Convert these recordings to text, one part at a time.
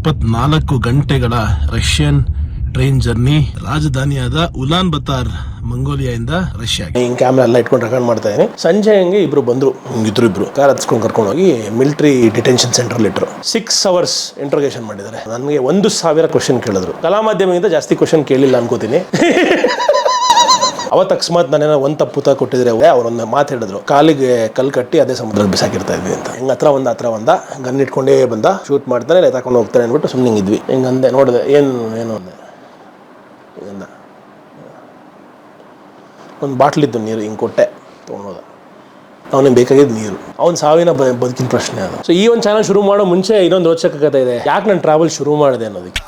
ಇಪ್ಪತ್ನಾಲ್ಕು ಗಂಟೆಗಳ Russian train journey ರಾಜಧಾನಿಯಾದ ಉಲಾನ್ ಬತಾರ್ ಮಂಗೋಲಿಯಾದಿಂದ ರಷ್ಯಾ ಹಿಂಗ್ ಕ್ಯಾಮ್ರಾ ಎಲ್ಲ ಇಟ್ಕೊಂಡು ರೆಕಾರ್ಡ್ ಮಾಡ್ತಾ ಇದೀನಿ. ಸಂಜೆ ಹಂಗೆ ಇಬ್ರು ಬಂದ್ರು. ಇದ್ರು ಇಬ್ರು. ಕಾರ್ ಹತ್ಸ್ಕೊಂಡು ಕರ್ಕೊಂಡು ಹೋಗಿ ಮಿಲಿಟರಿ ಡಿಟೆನ್ಷನ್ ಸೆಂಟರ್ ಇಟ್ರು. ಸಿಕ್ಸ್ ಅವರ್ಸ್ ಇಂಟ್ರೋಗೇಷನ್ ಮಾಡಿದ್ದಾರೆ. ನನಗೆ ಒಂದು ಸಾವಿರ ಕ್ವಶನ್ ಕೇಳಿದ್ರು. ಕಲಾ ಮಾಧ್ಯಮದಿಂದ ಜಾಸ್ತಿ ಕ್ವಶನ್ ಕೇಳಿಲ್ಲ ಅನ್ಕೋತೀನಿ. ಅವತ್ತು ಅಕಸ್ಮಾತ್ ನಾನೇನೋ ಒಂದು ತಪ್ಪು ತ ಕೊಟ್ಟಿದ್ರೆ ಅವರೊಂದು ಮಾತು ಹೇಳಿದ್ರು. ಕಾಲಿಗೆ ಕಲ್ ಕಟ್ಟಿ ಅದೇ ಸಮುದ್ರ ಬಿಸಾಕಿರ್ತಾ ಇದ್ವಿ ಅಂತ. ಹೆಂಗ ಹತ್ರ ಒಂದ್, ಹತ್ರ ಒಂದ. ಗನ್ ಇಟ್ಕೊಂಡೇ ಬಂದ. ಶೂಟ್ ಮಾಡ್ತಾನೆ ಲೇತಾಕೊಂಡು ಹೋಗ್ತಾನೆ ಅಂದ್ಬಿಟ್ಟು ಸುಮ್ಮನೆ ಹಿಂಗಿದ್ವಿ ಹಿಂಗಂದೆ ನೋಡಿದೆ, ಏನು ಏನು ಅಂದೆ. ಹಿಂಗಂದ ಒಂದು ಬಾಟ್ಲಿದ್ದು ನೀರು, ಹಿಂಗೆ ಕೊಟ್ಟೆ ತೊಗೊಂಡೋದ ಅವನಿಗೆ ಬೇಕಾಗಿದ್ದು ನೀರು. ಅವ್ನ ಸಾವಿನ ಬದುಕಿನ ಪ್ರಶ್ನೆ ಅದು. ಸೊ ಈ ಒಂದು ಚಾನಲ್ ಶುರು ಮಾಡೋ ಮುಂಚೆ ಇನ್ನೊಂದು ರೋಚಕ ಕಥೆ ಇದೆ. ಯಾಕೆ ನಾನು ಟ್ರಾವೆಲ್ ಶುರು ಮಾಡಿದೆ ಅನ್ನೋದಕ್ಕೆ?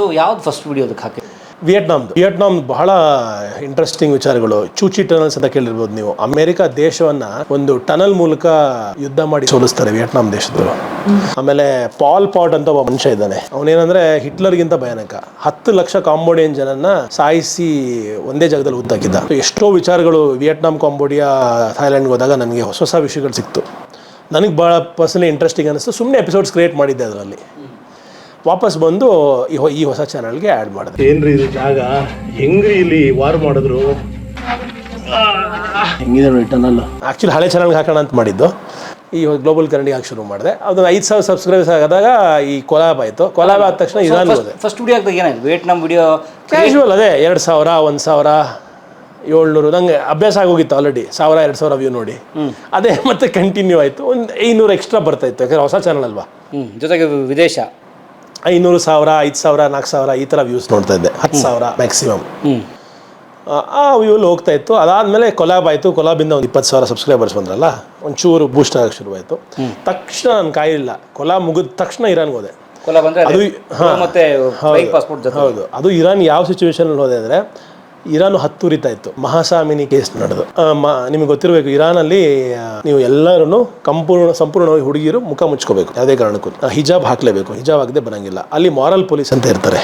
ಸೊ ಯಾವ್ದು ಫಸ್ಟ್ ವಿಡಿಯೋದಕ್ಕೆ ಹಾಕಿ ವಿಯೆಟ್ನಾಮ್ ವಿಯೆಟ್ನಾಮ್ ಬಹಳ ಇಂಟ್ರೆಸ್ಟಿಂಗ್ ವಿಚಾರಗಳು. ಚೂಚಿ ಟನಲ್ಸ್ ಅಂತ ಕೇಳಿರ್ಬೋದು ನೀವು. ಅಮೆರಿಕ ದೇಶವನ್ನ ಒಂದು ಟನಲ್ ಮೂಲಕ ಯುದ್ಧ ಮಾಡಿ ಸೋಲಿಸ್ತಾರೆ ವಿಯೆಟ್ನಾಮ್ ದೇಶದವರು ಆಮೇಲೆ ಪಾಲ್ ಪಾಟ್ ಅಂತ ಒಬ್ಬ ಮನುಷ್ಯ ಇದ್ದಾನೆ. ಅವನೇನಂದ್ರೆ ಹಿಟ್ಲರ್ಗಿಂತ ಭಯಾನಕ. ಹತ್ತು ಲಕ್ಷ ಕಾಂಬೋಡಿಯನ್ ಜನನ್ನ ಸಾಯಿಸಿ ಒಂದೇ ಜಾಗದಲ್ಲಿ ಹುದ್ದಾಕಿದ್ದ So ಎಷ್ಟೋ ವಿಚಾರಗಳು ವಿಯೆಟ್ನಾಮ್, ಕಾಂಬೋಡಿಯಾ ಥೈಲ್ಯಾಂಡ್ಗೆ ಹೋದಾಗ ನನಗೆ ಹೊಸ ಹೊಸ ವಿಷಯಗಳು ಸಿಕ್ತು. ನನಗೆ ಭಾಳ ಪರ್ಸನಲಿ ಇಂಟ್ರೆಸ್ಟಿಂಗ್ ಅನಿಸ್ತು. ಸುಮ್ಮನೆ ಎಪಿಸೋಡ್ಸ್ ಕ್ರಿಯೇಟ್ ಮಾಡಿದ್ದೆ ಅದರಲ್ಲಿ. ವಾಪಸ್ ಬಂದು ಈ ಹೊ- ಈ ಹೊಸ ಚಾನಲ್ಗೆ ಆ್ಯಡ್ ಮಾಡಿದೆ. ಏನ್ರಿ ಇದು ಜಾಗ? ಹೆಂಗ್ರಿ ಇಲ್ಲಿ ವಾರ್ ಮಾಡಿದ್ರು? ಹೆಂಗಿದೆ ನೋಡಿ ಟನಲ್ ಆ್ಯಕ್ಚುಲಿ ಹಳೆ ಚಾನಲ್ಗೆ ಹಾಕೋಣ ಅಂತ ಮಾಡಿದ್ದು. ಈ ಗ್ಲೋಬಲ್ ಕನ್ನಡಿಗೆ ಹಾಕಿ ಶುರು ಮಾಡಿದೆ. ಅದೊಂದು ಐದು ಸಾವಿರ ಸಬ್ಸ್ಕ್ರೈಬರ್ಸ್ ಆದಾಗ ಈ ಕೊಲಾಬ್ ಆಯಿತು. ಕೊಲಾಬ್ ಆದ ತಕ್ಷಣ ಇದಾನು ಹೋದೆ ಫಸ್ಟ್ ಸ್ಟುಡಿಯೋ ಹಾಕಿದಾಗ ಏನಾಯ್ತು? ವಿಯೆಟ್ನಾಮ್ ವಿಡಿಯೋ ಕ್ಯಾಶುವಲ್ ಅದೇ ಎರಡು ಸಾವಿರ ಒಂದು ಸಾವಿರ ಏಳ್ನೂರು ನಂಗೆ ಅಭ್ಯಾಸ ಆಗೋಗಿತ್ತು ಆಲ್ರೆಡಿ ಸಾವಿರ ಎರಡು ಸಾವಿರ ವ್ಯೂ ನೋಡಿ. ಅದೇ ಮತ್ತೆ ಕಂಟಿನ್ಯೂ ಆಯಿತು. ಒಂದು ಐನೂರು ಎಕ್ಸ್ಟ್ರಾ ಬರ್ತಾ ಇತ್ತು. ಯಾಕಂದ್ರೆ ಹೊಸ ಚಾನಲ್ ಅಲ್ವಾ? ಹ್ಞೂ ಜೊತೆಗೆ ವಿದೇಶ. ಐನೂರು ಸಾವಿರ ಐದು ಸಾವಿರ ನಾಲ್ಕು ಸಾವಿರ ಈ ಥರ ವ್ಯೂಸ್ ನೋಡ್ತಾ ಇದ್ದೆ. ಹತ್ತು ಸಾವಿರ ಮ್ಯಾಕ್ಸಿಮಮ್ ಆ ವ್ಯೂಲ್ಲಿ ಹೋಗ್ತಾ ಇತ್ತು. ಅದಾದಮೇಲೆ ಕೊಲಾಬ್ ಆಯಿತು. ಕೊಲಾಬಿಂದ ಒಂದು ಇಪ್ಪತ್ತು ಸಾವಿರ ಸಬ್ಸ್ಕ್ರೈಬರ್ಸ್ ಬಂದ್ರಲ್ಲ ಒಂಚೂರು ಬೂಸ್ಟ್ ಆಗಕ್ಕೆ ಶುರುವಾಯಿತು. ತಕ್ಷಣ ನಾನು ಕಾಯಿಲ್ಲ. ಕೊಲಾಬ್ ಮುಗಿದ ತಕ್ಷಣ ಇರಾನ್ಗೆ ಹೋದೆ. ಅದು ಹೌದು ಅದು ಇರಾನ್ ಯಾವ ಸಿಚುವೇಶನಲ್ಲಿ ಹೋದೆ ಅಂದರೆ ಇರಾನ್ ಹತ್ತುರಿತಾ ಇತ್ತು ಮಹಾಸಾಮಿನಿ ಕೇಸ್ ನಡೆದು. ನಿಮಗೆ ಗೊತ್ತಿರಬೇಕು, ಇರಾನಲ್ಲಿ ನೀವು ಎಲ್ಲರೂ ಸಂಪೂರ್ಣ ಸಂಪೂರ್ಣವಾಗಿ ಹುಡುಗಿರು ಮುಖ ಮುಚ್ಕೋಬೇಕು. ಯಾವುದೇ ಕಾರಣಕ್ಕೂ. ಹಿಜಾಬ್ ಹಾಕಲೇಬೇಕು. ಹಿಜಾಬ್ ಆಗದೆ ಬರಂಗಿಲ್ಲ. ಅಲ್ಲಿ ಮಾರಲ್ ಪೊಲೀಸ್ ಅಂತ ಇರ್ತಾರೆ.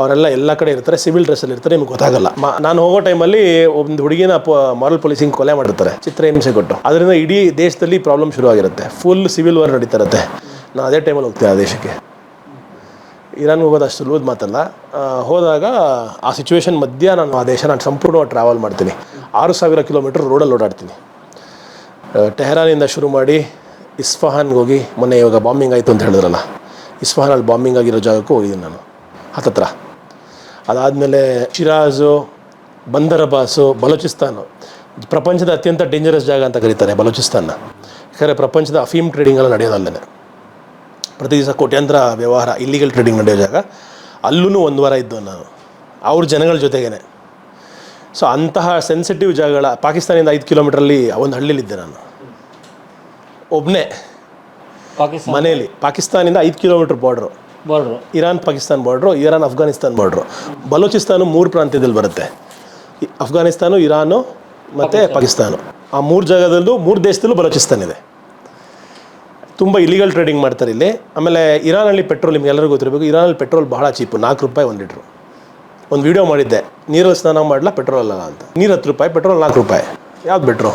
ಅವರೆಲ್ಲ ಎಲ್ಲ ಕಡೆ ಇರ್ತಾರೆ ಸಿವಿಲ್ ಡ್ರೆಸ್ಸಲ್ಲಿ ಇರ್ತಾರೆ, ನಿಮ್ಗೆ ಗೊತ್ತಾಗಲ್ಲ. ನಾನು ಹೋಗೋ ಟೈಮಲ್ಲಿ ಒಂದು ಹುಡುಗಿನ ಮಾರಲ್ ಪೊಲೀಸಿಂಗ್ ಕೊಲೆ ಮಾಡಿರ್ತಾರೆ. ಚಿತ್ರಹಿಂಸೆ ಕೊಟ್ಟು. ಅದರಿಂದ ಇಡೀ ದೇಶದಲ್ಲಿ ಪ್ರಾಬ್ಲಮ್ ಶುರು ಆಗಿರುತ್ತೆ ಫುಲ್ ಸಿವಿಲ್ ವಾರ್ ನಡೀತಾ ಇರುತ್ತೆ. ನಾನು ಅದೇ ಟೈಮಲ್ಲಿ ಹೋಗ್ತೀನಿ ಆ ದೇಶಕ್ಕೆ. ಇರಾನ್ಗೆ ಹೋಗೋದು ಅಷ್ಟು ಸುಲಭದ ಮಾತಲ್ಲ ಹೋದಾಗ ಆ ಸಿಚುವೇಶನ್ ಮಧ್ಯ ನಾನು ಆ ದೇಶ ನಾನು ಸಂಪೂರ್ಣವಾಗಿ ಟ್ರಾವೆಲ್ ಮಾಡ್ತೀನಿ. ಆರು ಸಾವಿರ ಕಿಲೋಮೀಟ್ರ್ ರೋಡಲ್ಲಿ ಓಡಾಡ್ತೀನಿ. ಟೆಹರಾನಿಂದ ಶುರು ಮಾಡಿ ಇಸ್ಫಹಾನ್ಗೆ ಹೋಗಿ ಮೊನ್ನೆ ಇವಾಗ ಬಾಂಬಿಂಗ್ ಆಯಿತು ಅಂತ ಹೇಳಿದ್ರಲ್ಲ. ಇಸ್ಫಹಾನಲ್ಲಿ ಬಾಂಬಿಂಗ್ ಆಗಿರೋ ಜಾಗಕ್ಕೂ ಹೋಗಿದ್ದೀನಿ ನಾನು. ಹತ್ತತ್ರ. ಅದಾದಮೇಲೆ ಶಿರಾಜು, ಬಂದರಬಾಸು, ಬಲೂಚಿಸ್ತಾನು. ಪ್ರಪಂಚದ ಅತ್ಯಂತ ಡೇಂಜರಸ್ ಜಾಗ ಅಂತ ಕರೀತಾರೆ ಬಲೂಚಿಸ್ತಾನ ಯಾಕಂದರೆ ಪ್ರಪಂಚದ ಅಫೀಮ್ ಟ್ರೇಡಿಂಗ್ ಎಲ್ಲ ನಡೆಯೋದಲ್ಲೇ ಪ್ರತಿ ದಿವಸ ಕೋಟ್ಯಾಂತರ ವ್ಯವಹಾರ ಇಲ್ಲಿಗಲ್ ಟ್ರೇಡಿಂಗ್ ನಡೆಯೋ ಜಾಗ ಅಲ್ಲೂ ಒಂದು ವಾರ ಇದ್ದು ನಾನು. ಅವ್ರ ಜನಗಳ ಜೊತೆಗೇನೆ. ಸೊ ಅಂತಹ ಸೆನ್ಸಿಟಿವ್ ಜಾಗಗಳ ಪಾಕಿಸ್ತಾನದಿಂದ ಐದು ಕಿಲೋಮೀಟ್ರಲ್ಲಿ ಒಂದು ಹಳ್ಳಿಲಿದ್ದೆ ನಾನು. ಒಬ್ಬನೇ ಮನೆಯಲ್ಲಿ. ಪಾಕಿಸ್ತಾನಿಂದ ಐದು kilometre border border Iran Pakistan border Iran Afghanistan border Balochistan ಮೂರು ಪ್ರಾಂತ್ಯದಲ್ಲಿ ಬರುತ್ತೆ. ಅಫ್ಘಾನಿಸ್ತಾನು ಇರಾನು ಮತ್ತು ಪಾಕಿಸ್ತಾನು. ಆ ಮೂರು ಜಾಗದಲ್ಲೂ ಮೂರು ದೇಶದಲ್ಲೂ ಬಲೂಚಿಸ್ತಾನ್ ಇದೆ. ತುಂಬ ಇಲಿಗಲ್ ಟ್ರೇಡಿಂಗ್ ಮಾಡ್ತಾರೆ ಇಲ್ಲಿ. ಆಮೇಲೆ ಇರಾನಲ್ಲಿ ಪೆಟ್ರೋಲ್ ನಿಮ್ಗೆ ಎಲ್ಲರಿಗೂ ಗೊತ್ತಿರಬೇಕು, ಇರಾನಲ್ಲಿ ಪೆಟ್ರೋಲ್ ಬಹಳ ಚೀಪು ನಾಲ್ಕು ರೂಪಾಯಿ ಒಂದು ಲೀಟ್ರು ಒಂದು ವಿಡಿಯೋ ಮಾಡಿದ್ದೆ ನೀರಲ್ಲಿ ಸ್ನಾನ ಮಾಡಲ ಪೆಟ್ರೋಲ್ ಅಲ್ಲ ಅಂತ. ನೀರು ಹತ್ತು ರೂಪಾಯಿ ಪೆಟ್ರೋಲ್ ನಾಲ್ಕು ರೂಪಾಯಿ. ಯಾವ್ದು ಬೆಟ್ರು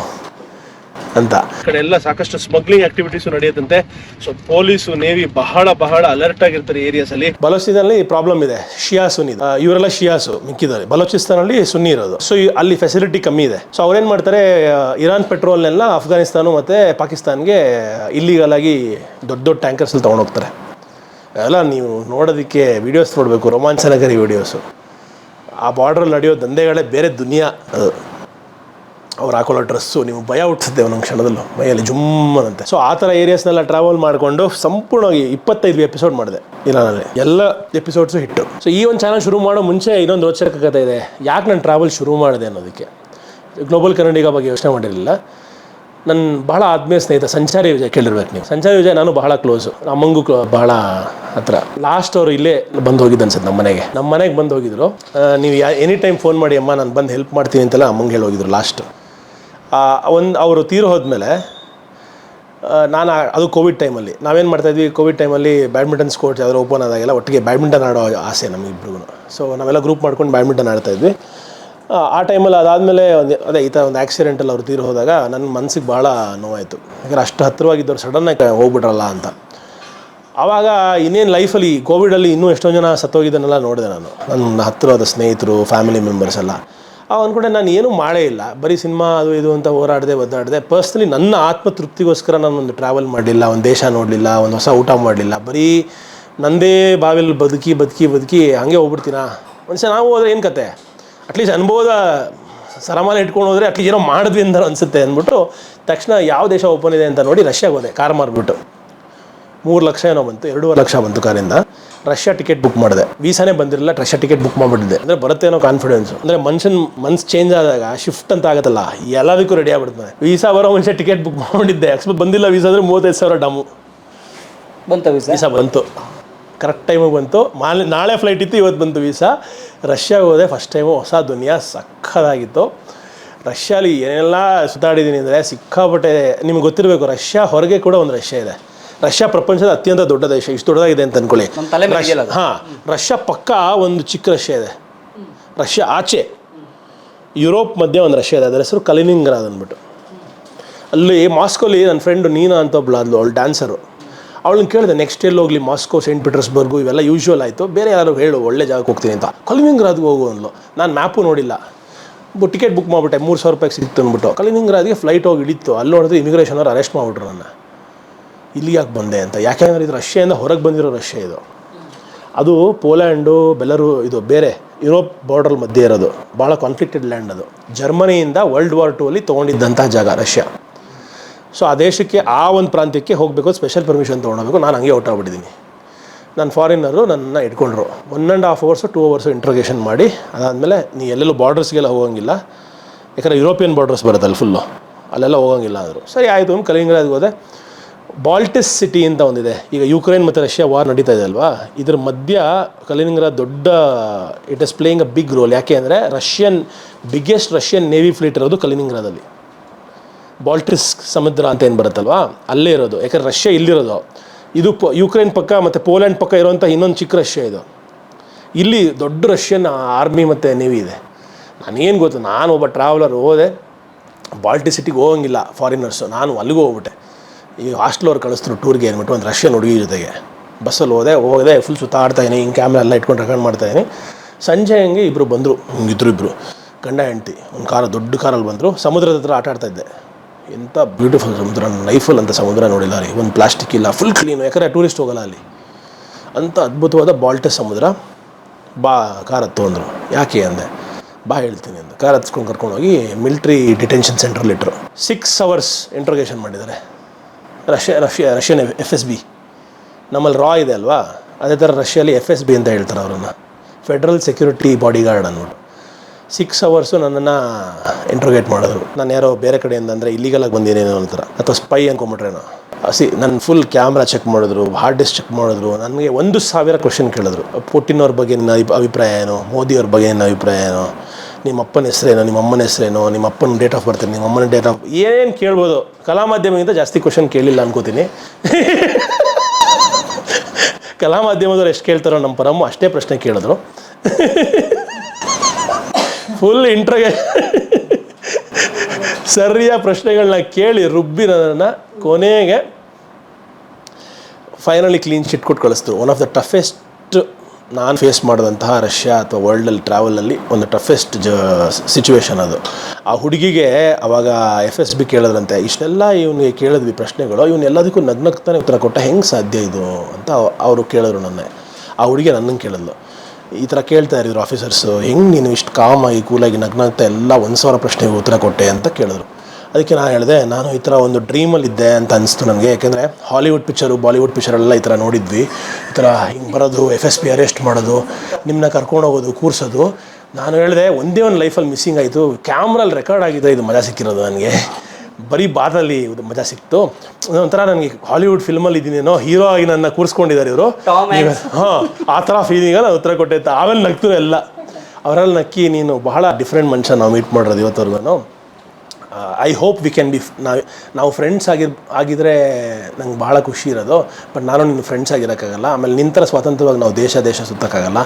ಅಂತ. ಕಡೆ ಎಲ್ಲ ಸಾಕಷ್ಟು ಸ್ಮಗ್ಲಿಂಗ್ ಆಕ್ಟಿವಿಟೀಸ್ ನಡೆಯುತ್ತಂತೆ. ಸೊ ಪೊಲೀಸ್ ನೇವಿ ಬಹಳ ಬಹಳ ಅಲರ್ಟ್ ಆಗಿರ್ತಾರೆ ಏರಿಯಾಸ್ ಅಲ್ಲಿ. ಬಲೋಚಿಸ್ತಾನಲ್ಲಿ ಪ್ರಾಬ್ಲಮ್ ಇದೆ. ಶಿಯಾ ಸುನಿ ಇವರೆಲ್ಲ ಶಿಯಾಸು ಮಿಕ್ಕಿದ್ದಾರೆ. ಬಲೋಚಿಸ್ತಾನಲ್ಲಿ ಸುನ್ನಿ ಇರೋದು. ಸೊ ಅಲ್ಲಿ ಫೆಸಿಲಿಟಿ ಕಮ್ಮಿ ಇದೆ. ಸೊ ಅವ್ರೇನ್ ಮಾಡ್ತಾರೆ ಇರಾನ್ ಪೆಟ್ರೋಲ್ನೆಲ್ಲ ಅಫ್ಘಾನಿಸ್ತಾನ ಮತ್ತೆ ಪಾಕಿಸ್ತಾನ್ಗೆ ಇಲ್ಲಿಗಲ್ ಆಗಿ ದೊಡ್ಡ ದೊಡ್ಡ ಟ್ಯಾಂಕರ್ಸ್ ಅಲ್ಲಿ ಹೋಗ್ತಾರೆ ಎಲ್ಲ ನೀವು ನೋಡೋದಕ್ಕೆ ವಿಡಿಯೋಸ್ ನೋಡಬೇಕು. ರೋಮಾಂಚನಕಾರಿ ವಿಡಿಯೋಸು ಆ ಬಾರ್ಡ್ರಲ್ಲಿ ನಡೆಯೋ ದಂಧೆಗಳೇ ಬೇರೆ ದುನಿಯಾ ಅದು. ಅವ್ರು ಹಾಕೊಳ್ಳೋ ಡ್ರೆಸ್ಸು, ನೀವು ಭಯ ಹುಟ್ಟಿಸುತ್ತೆ ಒಂದೊಂದು ಕ್ಷಣದಲ್ಲೂ, ಮೈಯಲ್ಲಿ ಜುಮ್ಮನಂತೆ. ಸೊ ಆ ಥರ ಏರಿಯಾಸ್ನೆಲ್ಲ ಟ್ರಾವೆಲ್ ಮಾಡಿಕೊಂಡು ಸಂಪೂರ್ಣವಾಗಿ ಇಪ್ಪತ್ತೈದು ಎಪಿಸೋಡ್ ಮಾಡಿದೆ ಇರಾನಲ್ಲಿ. ಎಲ್ಲ ಎಪಿಸೋಡ್ಸು ಹಿಟ್ಟು. ಸೊ ಈ ಒಂದು ಚಾನಲ್ ಶುರು ಮಾಡೋ ಮುಂಚೆ ಇನ್ನೊಂದು ರೋಚಕ ಕಥೆ ಇದೆ. ಯಾಕೆ ನಾನು ಟ್ರಾವೆಲ್ ಶುರು ಮಾಡಿದೆ ಅನ್ನೋದಕ್ಕೆ? ಗ್ಲೋಬಲ್ ಕನ್ನಡಿಗ ಬಗ್ಗೆ ಯೋಚನೆ ಮಾಡಿರಲಿಲ್ಲ. ನನ್ನ ಬಹಳ ಆತ್ಮೀಯ ಸ್ನೇಹಿತ ಸಂಚಾರಿ ವಿಜಯ್ ಕೇಳಿರ್ಬೇಕು ನೀವು. ಸಂಚಾರಿ ವಿಜಯ್ ನಾನು ಬಹಳ ಕ್ಲೋಸು ಅಮ್ಮಂಗೂ ಬಹಳ ಹತ್ರ. ಲಾಸ್ಟ್ ಅವರು ಇಲ್ಲೇ ಬಂದು ಹೋಗಿದ್ದು ಅನ್ಸುತ್ತೆ ನಮ್ಮ ಮನೆಗೆ. ನಮ್ಮ ಮನೆಗೆ ಬಂದು ಹೋಗಿದ್ರು. ನೀವು ಎನಿ ಟೈಮ್ ಫೋನ್ ಮಾಡಿ, ಅಮ್ಮ, ನಾನು ಬಂದು ಹೆಲ್ಪ್ ಮಾಡ್ತೀನಿ ಅಂತೆಲ್ಲ ಅಮ್ಮಂಗೆ ಹೇಳಿ ಹೋಗಿದ್ರು ಲಾಸ್ಟ್ ಒಂದು ಅವರು ತೀರು ಹೋದ್ಮೇಲೆ ನಾನು ಅದು ಕೋವಿಡ್ ಟೈಮಲ್ಲಿ ನಾವೇನು ಮಾಡ್ತಾಯಿದ್ವಿ ಕೋವಿಡ್ ಟೈಮಲ್ಲಿ ಬ್ಯಾಡ್ಮಿಂಟನ್ ಸ್ಕೋರ್ಟ್ಸ್ ಯಾವ್ದಾದ್ರು ಓಪನ್ ಆದಾಗೆಲ್ಲ ಒಟ್ಟಿಗೆ ಬ್ಯಾಡ್ಮಿಂಟನ್ ಆಡೋ ಆಸೆ ನಮಗಿಬ್ರಿಗೂ ಸೊ ನಾವೆಲ್ಲ ಗ್ರೂಪ್ ಮಾಡ್ಕೊಂಡು ಬ್ಯಾಡ್ಮಿಂಟನ್ ಆಡ್ತಾಯಿದ್ವಿ ಆ, ಟೈಮಲ್ಲಿ ಅದಾದಮೇಲೆ ಒಂದು ಅದೇ ಈ ಥರ ಒಂದು ಆಕ್ಸಿಡೆಂಟಲ್ಲಿ ಅವ್ರು ತೀರು ಹೋದಾಗ ನನ್ನ ಮನಸ್ಸಿಗೆ ಭಾಳ ನೋವಾಯಿತು. ಯಾಕಂದರೆ ಅಷ್ಟು ಹತ್ತಿರವಾಗಿದ್ದವ್ರು ಸಡನ್ನಾಗಿ ಹೋಗ್ಬಿಡ್ರಲ್ಲ ಅಂತ. ಆವಾಗ ಇನ್ನೇನು ಲೈಫಲ್ಲಿ ಕೋವಿಡಲ್ಲಿ ಇನ್ನೂ ಎಷ್ಟೊಂದು ಜನ ಸತ್ತೋಗಿದ್ದನ್ನೆಲ್ಲ ನೋಡಿದೆ ನಾನು. ನನ್ನ ಹತ್ತಿರವಾದ ಸ್ನೇಹಿತರು ಫ್ಯಾಮಿಲಿ ಮೆಂಬರ್ಸ್ ಎಲ್ಲ. ಅವಾಗ ಕೂಡ ನಾನು ಏನೂ ಮಾಡೇ ಇಲ್ಲ. ಬರೀ ಸಿನಿಮಾ ಅದು ಇದು ಅಂತ ಹೋರಾಡಿದೆ ಒದ್ದಾಡಿದೆ. ಪರ್ಸ್ನಲಿ ನನ್ನ ಆತ್ಮತೃಪ್ತಿಗೋಸ್ಕರ ನಾನು ಒಂದು ಟ್ರಾವೆಲ್ ಮಾಡಲಿಲ್ಲ, ಒಂದು ದೇಶ ನೋಡಲಿಲ್ಲ, ಒಂದು ಹೊಸ ಊಟ ಮಾಡಲಿಲ್ಲ. ಬರೀ ನಂದೇ ಬಾವಿಲಿ ಬದುಕಿ ಬದುಕಿ ಬದುಕಿ ಹಂಗೆ ಹೋಗ್ಬಿಡ್ತೀನಾ? ಮನುಷ್ಯ ನಾವು ಹೋದ್ರೆ ಏನು ಕತೆ? ಅಟ್ಲೀಸ್ಟ್ ಅನುಭವದ ಸರಮಾನ ಇಟ್ಕೊಂಡು ಹೋದರೆ ಅಟ್ಲೀಸ್ಟ್ ಏನೋ ಮಾಡಿದ್ವಿ ಅಂತ ಅನಿಸುತ್ತೆ ಅಂದ್ಬಿಟ್ಟು ತಕ್ಷಣ ಯಾವ ದೇಶ ಓಪನ್ ಇದೆ ಅಂತ ನೋಡಿ ರಷ್ಯಾಗೆ ಹೋದೆ ಕಾರ್ ಮಾರ್ಬಿಟ್ಟು. ಮೂರು ಲಕ್ಷ ಏನೋ ಬಂತು ಎರಡೂವರೆ ಲಕ್ಷ ಬಂತು ಕಾರಿಂದ ರಷ್ಯಾ ಟಿಕೆಟ್ ಬುಕ್ ಮಾಡಿದೆ. ವೀಸಾನೇ ಬಂದಿರಲಿಲ್ಲ ರಷ್ಯಾ ಟಿಕೆಟ್ ಬುಕ್ ಮಾಡಿಬಿಟ್ಟಿದೆ ಅಂದರೆ ಬರುತ್ತೆ ಅನ್ನೋ ಕಾನ್ಫಿಡೆನ್ಸ್ ಅಂದರೆ ಮನುಷ್ಯನ ಮನ್ಸು ಚೇಂಜ್ ಆದಾಗ ಶಿಫ್ಟ್ ಅಂತ ಆಗುತ್ತಲ್ಲ ಎಲ್ಲದಕ್ಕೂ ರೆಡಿ ಆಗ್ಬಿಡ್ತಾನೆ ವೀಸಾ ಬರೋ ಮನುಷ್ಯ ಟಿಕೆಟ್ ಬುಕ್ ಮಾಡಿದ್ದೆ ಅಕ್ಸ್ಪೆಕ್ಟ್ ಬಂದಿಲ್ಲ ವೀಸಾ ಅಂದರೆ ಮೂವತ್ತೈದು ಸಾವಿರ ಡಮು. ಬಂತು ವೀಸಾ ವೀಸಾ ಬಂತು. ಕರೆಕ್ಟ್ ಟೈಮಿಗೆ ಬಂತು. ಮಾಲೆ ನಾಳೆ ಫ್ಲೈಟ್ ಇತ್ತು ಇವತ್ತು ಬಂತು ವೀಸಾ ರಷ್ಯಾಗೆ ಹೋದೆ ಫಸ್ಟ್ ಟೈಮು ಹೊಸ ದುನಿಯಾ ಸಕ್ಕದಾಗಿತ್ತು. ರಷ್ಯಾಲಿ ಏನೆಲ್ಲ ಸುತ್ತಾಡಿದ್ದೀನಿ ಅಂದರೆ ಸಿಕ್ಕಾಪಟ್ಟೆ ನಿಮ್ಗೆ ಗೊತ್ತಿರಬೇಕು ರಷ್ಯಾ ಹೊರಗೆ ಕೂಡ ಒಂದು ರಷ್ಯಾ ಇದೆ. ರಷ್ಯಾ ಪ್ರಪಂಚದ ಅತ್ಯಂತ ದೊಡ್ಡ ದೇಶ ಇಷ್ಟು ದೊಡ್ಡದಾಗಿದೆ ಅಂತ ಅನ್ಕೊಳ್ಳಿ. ಹಾಂ ರಷ್ಯಾ ಪಕ್ಕ ಒಂದು ಚಿಕ್ಕ ರಷ್ಯಾ ಇದೆ. ರಷ್ಯಾ ಆಚೆ. ಯುರೋಪ್ ಮಧ್ಯೆ ಒಂದು ರಷ್ಯಾ ಇದೆ ಅದರ ಹೆಸರು ಕಲಿನಿಂಗ್ರಾದ್ ಅಂದ್ಬಿಟ್ಟು. ಅಲ್ಲಿ ಮಾಸ್ಕೋಲಿ ನನ್ನ ಫ್ರೆಂಡು ನೀನಾ ಅಂತ ಒಬ್ಳು ಆದ್ಲು ಅವಳು ಡ್ಯಾನ್ಸರು ಅವಳನ್ನ ಕೇಳಿದೆ ನೆಕ್ಸ್ಟ್ ಎಲ್ಲಿ ಹೋಗಲಿ? ಮಾಸ್ಕೋ ಸೇಂಟ್ ಪೀಟರ್ಸ್ಬರ್ಗು ಇವೆಲ್ಲ ಯೂಶ್ವಲ್ ಆಯಿತು. ಬೇರೆ ಯಾರು ಹೇಳು ಒಳ್ಳೆ ಜಾಗಕ್ಕೆ ಹೋಗ್ತೀನಿ ಅಂತ. ಕಲಿನಿಂಗ್ರಾದ್ಗೆ ಹೋಗು ಅಂದ್ಲು. ನಾನು ಮ್ಯಾಪು ನೋಡಿಲ್ಲ. ಬು ಟಿಕೆಟ್ ಬುಕ್ ಮಾಡಿಬಿಟ್ಟೆ ಮೂರು ಸಾವಿರ ರೂಪಾಯಿಗೆ ಸಿಕ್ತು ಅಂದ್ಬಿಟ್ಟು. ಕಲಿನಿಂಗ್ರಾದ್ಗೆ ಫ್ಲೈಟ್ ಹೋಗಿ ಇಳಿತು ಅಲ್ಲಿ ನೋಡಿದ್ರೆ ಇಮಿಗ್ರೇಷನ್ ಅವ್ರು ಅರೆಸ್ಟ್ ಮಾಡಿಬಿಟ್ರು ನನ್ನ. ಇಲ್ಲಿ ಯಾಕೆ ಬಂದೆ ಅಂತ. ಯಾಕೆಂದ್ರೆ ಇದು ರಷ್ಯಾದಿಂದ ಹೊರಗೆ ಬಂದಿರೋ ರಷ್ಯಾ ಇದು. ಅದು ಪೋಲ್ಯಾಂಡು, ಬೆಲರು, ಇದು ಬೇರೆ ಯುರೋಪ್ ಬಾರ್ಡರ್ ಮಧ್ಯೆ ಇರೋದು. ಭಾಳ ಕಾನ್ಫ್ಲಿಕ್ಟೆಡ್ ಲ್ಯಾಂಡ್ ಅದು. ಜರ್ಮನಿಯಿಂದ ವರ್ಲ್ಡ್ ವಾರ್ ಟು ಅಲ್ಲಿ ತೊಗೊಂಡಿದ್ದಂಥ ಜಾಗ ರಷ್ಯಾ. ಸೊ ಆ ದೇಶಕ್ಕೆ ಆ ಒಂದು ಪ್ರಾಂತ್ಯಕ್ಕೆ ಹೋಗಬೇಕು ಸ್ಪೆಷಲ್ ಪರ್ಮಿಷನ್ ತೊಗೊಳ್ಬೇಕು ನಾನು ಹಂಗೆ ಔಟ್ ಆಗ್ಬಿಟ್ಟಿದ್ದೀನಿ ನಾನು ಫಾರಿನರು ನನ್ನ ಇಟ್ಕೊಂಡ್ರು. One and half hours two hours interrogation ಮಾಡಿ, ಅದಾದಮೇಲೆ ನೀ ಎಲ್ಲೆಲ್ಲೂ ಬಾರ್ಡರ್ಸ್ಗೆಲ್ಲ ಹೋಗೋಂಗಿಲ್ಲ. ಯಾಕಂದರೆ ಯುರೋಪಿಯನ್ ಬಾರ್ಡರ್ಸ್ ಬರುತ್ತಲ್ಲ ಫುಲ್ಲು ಅಲ್ಲೆಲ್ಲ ಹೋಗೋಂಗಿಲ್ಲ ಆದರೂ ಸರಿ, ಆಯಿತು ಕಲಿಂಗ್ರಾಜ್ಗೆ ಹೋದೆ. ಬಾಲ್ಟಿಸ್ ಸಿಟಿ ಅಂತ ಒಂದಿದೆ. ಈಗ ಯುಕ್ರೇನ್ ಮತ್ತು ರಷ್ಯಾ ವಾರ್ ನಡೀತಾ ಇದೆ ಅಲ್ವಾ? ಇದ್ರ ಮಧ್ಯ ಕಲಿನಿಂಗ್ರ ದೊಡ್ಡ it is playing a big role ಯಾಕೆ ಅಂದರೆ Russian biggest Russian navy fleet ಇರೋದು ಕಲಿನಿಂಗ್ರಾದಲ್ಲಿ. ಬಾಲ್ಟಿಸ್ ಸಮುದ್ರ ಅಂತ ಏನು ಬರುತ್ತಲ್ವಾ? ಅಲ್ಲೇ ಇರೋದು. ಯಾಕಂದ್ರೆ ರಷ್ಯಾ ಇಲ್ಲಿರೋದು. ಇದು ಪ ಯುಕ್ರೇನ್ ಪಕ್ಕ ಮತ್ತು ಪೋಲ್ಯಾಂಡ್ ಪಕ್ಕ ಇರುವಂಥ ಇನ್ನೊಂದು ಚಿಕ್ಕ ರಷ್ಯಾ ಇದು. ಇಲ್ಲಿ ದೊಡ್ಡ ರಷ್ಯನ್ ಆರ್ಮಿ ಮತ್ತು ನೇವಿ ಇದೆ. ನಾನೇನು ಗೊತ್ತು, ನಾನು ಒಬ್ಬ ಟ್ರಾವೆಲರ್ ಹೋದೆ ಬಾಲ್ಟಿ ಸಿಟಿಗೆ ಹೋಗಂಗಿಲ್ಲ ಫಾರಿನರ್ಸು ನಾನು ಅಲ್ಲಿಗೂ ಹೋಗ್ಬಿಟ್ಟೆ. ಈ ಹಾಸ್ಟೆಲ್ ಅವ್ರು ಕಳಿಸ್ತರು ಟೂರ್ಗೆ ಅಂದ್ಬಿಟ್ಟು ಒಂದು ರಷ್ಯನ್ ಹುಡುಗಿ ಜೊತೆಗೆ. ಬಸ್ಸಲ್ಲಿ ಹೋದೆ ಹೋದೆ ಫುಲ್ ಸುತ್ತಾಡ್ತಾ ಇದೀನಿ, ಹಿಂಗೆ ಕ್ಯಾಮ್ರಾ ಎಲ್ಲ ಇಟ್ಕೊಂಡು ರೆಕಾರ್ಡ್ ಮಾಡ್ತಾಯಿದ್ದೀನಿ ಸಂಜೆ ಹಂಗೆ ಇಬ್ಬರು ಬಂದರು, ಹಿಂಗಿದ್ರು ಇಬ್ಬರು ಗಂಡ, ಹೆಂಡ್ತಿ, ಒಂದು ಕಾರ ದೊಡ್ಡ ಕಾರಲ್ಲಿ ಬಂದರು. ಸಮುದ್ರದ ಹತ್ರ ಆಟ ಆಡ್ತಾಯಿದ್ದೆ ಎಂಥ ಬ್ಯೂಟಿಫುಲ್ ಸಮುದ್ರ ನೈಫಲ್ ಅಂತ ಸಮುದ್ರ ನೋಡಿಲ್ಲ ರೀ. ಒಂದು ಪ್ಲಾಸ್ಟಿಕ್ ಇಲ್ಲ ಫುಲ್ ಕ್ಲೀನು ಯಾಕಂದರೆ ಟೂರಿಸ್ಟ್ ಹೋಗಲ್ಲ ಅಲ್ಲಿ. ಅಂಥ ಅದ್ಭುತವಾದ ಬಾಲ್ಟೆ ಸಮುದ್ರ. ಬಾ ಕಾರ್ ಅಂದರು ಯಾಕೆ ಅಂದೆ? ಬಾ ಹೇಳ್ತೀನಿ ಅಂತ ಕಾರ್ ಹತ್ಸ್ಕೊಂಡು ಕರ್ಕೊಂಡೋಗಿ ಮಿಲ್ಟ್ರಿ ಡಿಟೆನ್ಷನ್ ಸೆಂಟ್ರಲ್ಲಿ ಇಟ್ಟರು ಸಿಕ್ಸ್ ಅವರ್ಸ್ ಇಂಟ್ರೋಗೇಷನ್ ಮಾಡಿದ್ದಾರೆ. Russia Russia, Russian F S B ನಮ್ಮಲ್ಲಿ ರಾ ಇದೆ ಅಲ್ವಾ? ಅದೇ ಥರ ರಷ್ಯಲ್ಲಿ ಎಫ್ ಎಸ್ ಬಿ ಅಂತ ಹೇಳ್ತಾರೆ ಅವರನ್ನು. Federal security body guard six hours ನನ್ನನ್ನು ಇಂಟ್ರೋಗೇಟ್ ಮಾಡಿದ್ರು. ನಾನು ಯಾರೋ ಬೇರೆ ಕಡೆಯಿಂದ ಅಂದರೆ ಇಲ್ಲಿಗಲಾಗಿ ಬಂದಿನೇನೋ ಅಂತಾರೆ ಅಥವಾ ಸ್ಪೈ ಅನ್ಕೊಂಬಿಟ್ರೇನೋ ಸಿ ನನ್ನ ಫುಲ್ ಕ್ಯಾಮ್ರಾ ಚೆಕ್ ಮಾಡಿದ್ರು ಹಾರ್ಡ್ ಡಿಸ್ಕ್ ಚೆಕ್ ಮಾಡಿದ್ರು. ನನಗೆ ಒಂದು ಸಾವಿರ ಕ್ವಶನ್ ಕೇಳಿದ್ರು. ಪುಟಿನ್ ಅವ್ರ ಬಗ್ಗೆ ನಿನ್ನ ಅಭಿಪ್ರಾಯ ಏನು? ಮೋದಿ ಅವ್ರ ಬಗ್ಗೆ ನಿನ್ನ ಅಭಿಪ್ರಾಯ ಏನು? ನಿಮ್ಮ ಅಪ್ಪನ ಹೆಸರೇನು ನಿಮ್ಮ ಅಮ್ಮನ ಹೆಸರೇನು ನಿಮ್ಮ ಅಪ್ಪನ ಡೇಟ್ ಆಫ್ ಬರ್ತೀನಿ ನಿಮ್ಮ ಅಮ್ಮನ ಡೇಟ್ ಆಫ್ ಏನೇನು ಕೇಳ್ಬೋದು? ಕಲಾ ಮಾಧ್ಯಮದಿಂದ ಜಾಸ್ತಿ ಕ್ವಶನ್ ಕೇಳಿಲ್ಲ ಅನ್ಕೋತೀನಿ. ಕಲಾ ಮಾಧ್ಯಮದವ್ರು ಎಷ್ಟು ಕೇಳ್ತಾರೋ ನಮ್ಮ ಪರಮ್ಮ ಅಷ್ಟೇ ಪ್ರಶ್ನೆ ಕೇಳಿದ್ರು. ಫುಲ್ ಇಂಟ್ರಗೆ ಸರಿಯಾದ ಪ್ರಶ್ನೆಗಳನ್ನ ಕೇಳಿ ರುಬ್ಬಿ ನನ್ನನ್ನು ಕೊನೆಗೆ ಫೈನಲಿ ಕ್ಲೀನ್ ಶೀಟ್ ಕೊಟ್ಟು ಕಳಿಸ್ತು. ಒನ್ ಆಫ್ ದ ಟಫೆಸ್ಟ್ ನಾನು ಫೇಸ್ ಮಾಡಿದಂತಹ ರಷ್ಯಾ ಅಥವಾ ವರ್ಲ್ಡಲ್ಲಿ ಟ್ರಾವೆಲಲ್ಲಿ ಒಂದು ಟಫೆಸ್ಟ್ ಜ ಸಿಚುವೇಶನ್ ಅದು. ಆ ಹುಡುಗಿಗೆ ಅವಾಗ ಎಫ್ ಎಸ್ ಬಿ ಕೇಳಿದ್ರಂತೆ, ಇಷ್ಟೆಲ್ಲ ಇವನಿಗೆ ಕೇಳಿದ್ವಿ ಪ್ರಶ್ನೆಗಳು, ಇವನು ಎಲ್ಲದಕ್ಕೂ ನಗ್ನಗ್ತಾನೆ ಉತ್ತರ ಕೊಟ್ಟ ಹೆಂಗೆ ಸಾಧ್ಯ ಇದು? ಅಂತ ಅವರು ಕೇಳಿದ್ರು ನನ್ನ. ಆ ಹುಡುಗಿ ನನ್ನನ್ನು ಕೇಳಿದ್ಲು. ಈ ಥರ ಕೇಳ್ತಾ ಇರಿದ್ರು ಆಫೀಸರ್ಸು ಹೆಂಗೆ ನೀನು ಇಷ್ಟು ಕಾಮಾಗಿ ಕೂಲಾಗಿ ನಗ್ನಗ್ತಾ ಎಲ್ಲ ಒಂದು ಸಾವಿರ ಪ್ರಶ್ನೆಗೆ ಉತ್ತರ ಕೊಟ್ಟೆ? ಅಂತ ಕೇಳಿದ್ರು. ಅದಕ್ಕೆ ನಾನು ಹೇಳಿದೆ ನಾನು ಈ ಥರ ಒಂದು ಡ್ರೀಮಲ್ಲಿ ಇದ್ದೆ ಅಂತ ಅನಿಸ್ತು ನನಗೆ. ಯಾಕೆಂದರೆ ಹಾಲಿವುಡ್ ಪಿಕ್ಚರು ಬಾಲಿವುಡ್ ಪಿಕ್ಚರೆಲ್ಲ ಈ ಥರ ನೋಡಿದ್ವಿ. ಈ ಥರ ಹಿಂಗೆ ಬರೋದು ಎಫ್ ಎಸ್ ಪಿ ಅರೆಸ್ಟ್ ಮಾಡೋದು ನಿಮ್ಮನ್ನ ಕರ್ಕೊಂಡು ಹೋಗೋದು ಕೂರಿಸೋದು. ನಾನು ಹೇಳಿದೆ ಒಂದೇ ಒಂದು ಲೈಫಲ್ಲಿ ಮಿಸ್ಸಿಂಗ್ ಆಯಿತು. ಕ್ಯಾಮ್ರಲ್ಲಿ ರೆಕಾರ್ಡ್ ಆಗಿದೆ ಇದು ಮಜಾ ಸಿಕ್ಕಿರೋದು ನನಗೆ. ಬರೀ ಬಾದಲ್ಲಿ ಇದು ಮಜಾ ಸಿಕ್ತು. ಒಂಥರ ನನಗೆ ಹಾಲಿವುಡ್ ಫಿಲ್ಮಲ್ಲಿ ಇದ್ದೀನೇನೋ ಹೀರೋ ಆಗಿ ನನ್ನ ಕೂರಿಸ್ಕೊಂಡಿದ್ದಾರೆ ಇವರು. ಹಾಂ ಆ ಥರ ಫೀಲಿಂಗ್ ನಾನು ಉತ್ತರ ಕೊಟ್ಟೆ ಆಮೇಲೆ ನಗ್ತು ಎಲ್ಲ. ಅವರಲ್ಲಿ ನಕ್ಕಿ ನೀನು ಬಹಳ ಡಿಫ್ರೆಂಟ್ ಮನುಷ್ಯ ನಾವು ಮೀಟ್ ಮಾಡಿರೋದು ಇವತ್ತವರೆಗೂ I hope we can be ನಾವು ನಾವು ಫ್ರೆಂಡ್ಸ್ ಆಗಿರ್, ಆಗಿದ್ರೆ ನಂಗೆ ಭಾಳ ಖುಷಿ ಇರೋದು ಬಟ್ ನಾನು ನಿನ್ನ ಫ್ರೆಂಡ್ಸ್ ಆಗಿರೋಕ್ಕಾಗಲ್ಲ. ಆಮೇಲೆ ನಿಂತರ ಸ್ವತಂತ್ರವಾಗಿ ನಾವು ದೇಶ ದೇಶ ಸುತ್ತಕ್ಕಾಗಲ್ಲ.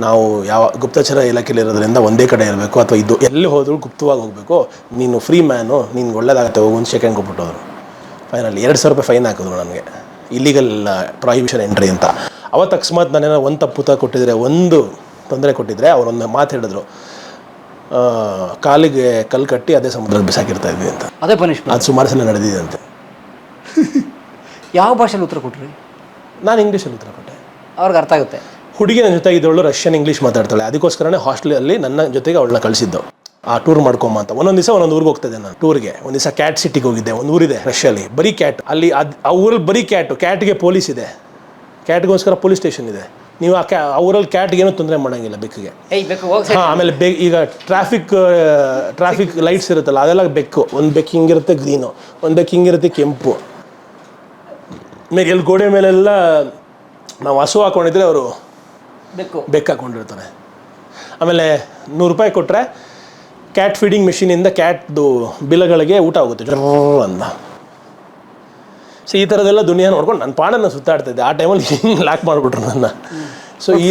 ನಾವು ಯಾವ, ಗುಪ್ತಚರ ಇಲಾಖೆಯಲ್ಲಿ ಇರೋದ್ರಿಂದ ಒಂದೇ ಕಡೆ ಇರಬೇಕು, ಅಥವಾ ಇದು ಎಲ್ಲಿ ಹೋದರೂ ಗುಪ್ತವಾಗಿ ಹೋಗಬೇಕು. ನೀನು ಫ್ರೀ ಮ್ಯಾನು ನಿನ್ಗೆ ಒಳ್ಳೇದಾಗುತ್ತೆ, ಹೋಗು ಒಂದು ಸೆಕೆಂಡ್ ಕೊಟ್ಬಿಟ್ಟೋದ್ರು. ಫೈನಲ್ ಎರಡು ಸಾವಿರ ರೂಪಾಯಿ ಫೈನ್ ಹಾಕಿದ್ರು ನನಗೆ. ಇಲ್ಲಿಗಲ್ ಪ್ರಾಹಿಬಿಷನ್ ಎಂಟ್ರಿ ಅಂತ. ಅವತ್ತು ಅಕಸ್ಮಾತ್ ನಾನೇನೋ ಒಂದು ತಪ್ಪು ತ ಕೊಟ್ಟಿದ್ರೆ, ಒಂದು ತೊಂದರೆ ಕೊಟ್ಟಿದ್ರೆ, ಅವರೊಂದು ಮಾತು ಹೇಳಿದ್ರು. ಕಾಲಿಗೆ ಕಲ್ಲು ಕಟ್ಟಿ ಅದೇ ಸಮುದ್ರಕ್ಕೆ ಬಿಸಾಕಿರ್ತಾ ಇದ್ವಿ ಅಂತ. ಅದೇ ಪನಿಷ್ಮೆಂಟ್ ಅದು ಸುಮಾರು ಸಲ ನಡೆದಿದೆ ಅಂತೆ ಯಾವ ಭಾಷೆಲಿ ಉತ್ತರ ಕೊಟ್ರಿ? ನಾನು ಇಂಗ್ಲೀಷಲ್ಲಿ ಉತ್ತರ ಕೊಟ್ಟೆ. ಅವ್ರಿಗೆ ಅರ್ಥ ಆಗುತ್ತೆ. ಹುಡುಗಿ ನನ್ನ ಜೊತೆ ಇದ್ದವಳು ರಷ್ಯನ್ ಇಂಗ್ಲೀಷ್ ಮಾತಾಡ್ತಾಳೆ. ಅದಕ್ಕೋಸ್ಕರನೇ ಹಾಸ್ಟೆಲಲ್ಲಿ ನನ್ನ ಜೊತೆಗೆ ಅವಳನ್ನ ಕಳಿಸಿದ್ದು. ಆ ಟೂರ್ ಮಾಡ್ಕೊಂಬ ಅಂತ. ಒಂದೊಂದು ದಿವಸ ಒಂದೊಂದು ಊರಿಗೆ ಹೋಗ್ತಿದ್ದೆ ನಾನು ಟೂರ್ಗೆ ಒಂದು ದಿವಸ ಕ್ಯಾಟ್ ಸಿಟಿಗೆ ಹೋಗಿದ್ದೆ. ಒಂದು ಊರಿದೆ ರಷ್ಯಲ್ಲಿ. ಬರೀ ಕ್ಯಾಟ್ ಅಲ್ಲಿ ಅದು ಆ ಊರಲ್ಲಿ ಬರೀ ಕ್ಯಾಟು ಕ್ಯಾಟ್ಗೆ ಪೊಲೀಸ್ ಇದೆ. ಕ್ಯಾಟ್ಗೋಸ್ಕರ ಪೊಲೀಸ್ ಸ್ಟೇಷನ್ ಇದೆ. ನೀವು ಆ ಕ್ಯಾ ಆ ಊರಲ್ಲಿ ಕ್ಯಾಟ್ಗೆ ಏನೂ ತೊಂದರೆ ಮಾಡೋಂಗಿಲ್ಲ ಬೆಕ್ಕಿಗೆ. ಹಾಂ ಆಮೇಲೆ ಬೆ ಈಗ ಟ್ರಾಫಿಕ್ ಟ್ರಾಫಿಕ್ ಲೈಟ್ಸ್ ಇರುತ್ತಲ್ಲ ಅದೆಲ್ಲ ಬೆಕ್ಕು. ಒಂದು ಬೆಕ್ಕು ಹಿಂಗಿರುತ್ತೆ ಗ್ರೀನು ಒಂದು ಬೆಕ್ಕು ಹಿಂಗಿರುತ್ತೆ ಕೆಂಪು. ಮೇಲೆ ಎಲ್ಲಿ ಗೋಡೆ ಮೇಲೆಲ್ಲ ನಾವು ಹಸು ಹಾಕೊಂಡಿದ್ರೆ ಅವರು ಬೆಕ್ಕು. ಬೆಕ್ಕು ಹಾಕ್ಕೊಂಡಿರ್ತಾರೆ ಆಮೇಲೆ ನೂರು ರೂಪಾಯಿ ಕೊಟ್ಟರೆ ಕ್ಯಾಟ್ ಫೀಡಿಂಗ್ ಮೆಷಿನಿಂದ ಕ್ಯಾಟ್ದು ಬಿಲಗಳಿಗೆ ಊಟ ಆಗುತ್ತೆ ಜರ್ರ್ ಅಂದ ಸೊ ಈ ಥರದೆಲ್ಲ ದುನಿಯಾ ನೋಡ್ಕೊಂಡು ನನ್ನ ಪಾಡನ್ನು ಸುತ್ತಾಡ್ತಾ ಇದ್ದೆ. ಆ ಟೈಮಲ್ಲಿ ಹಿಂಗೆ ಲಾಕ್ ಮಾಡಿಬಿಟ್ರು ನನ್ನ. ಸೊ ಈ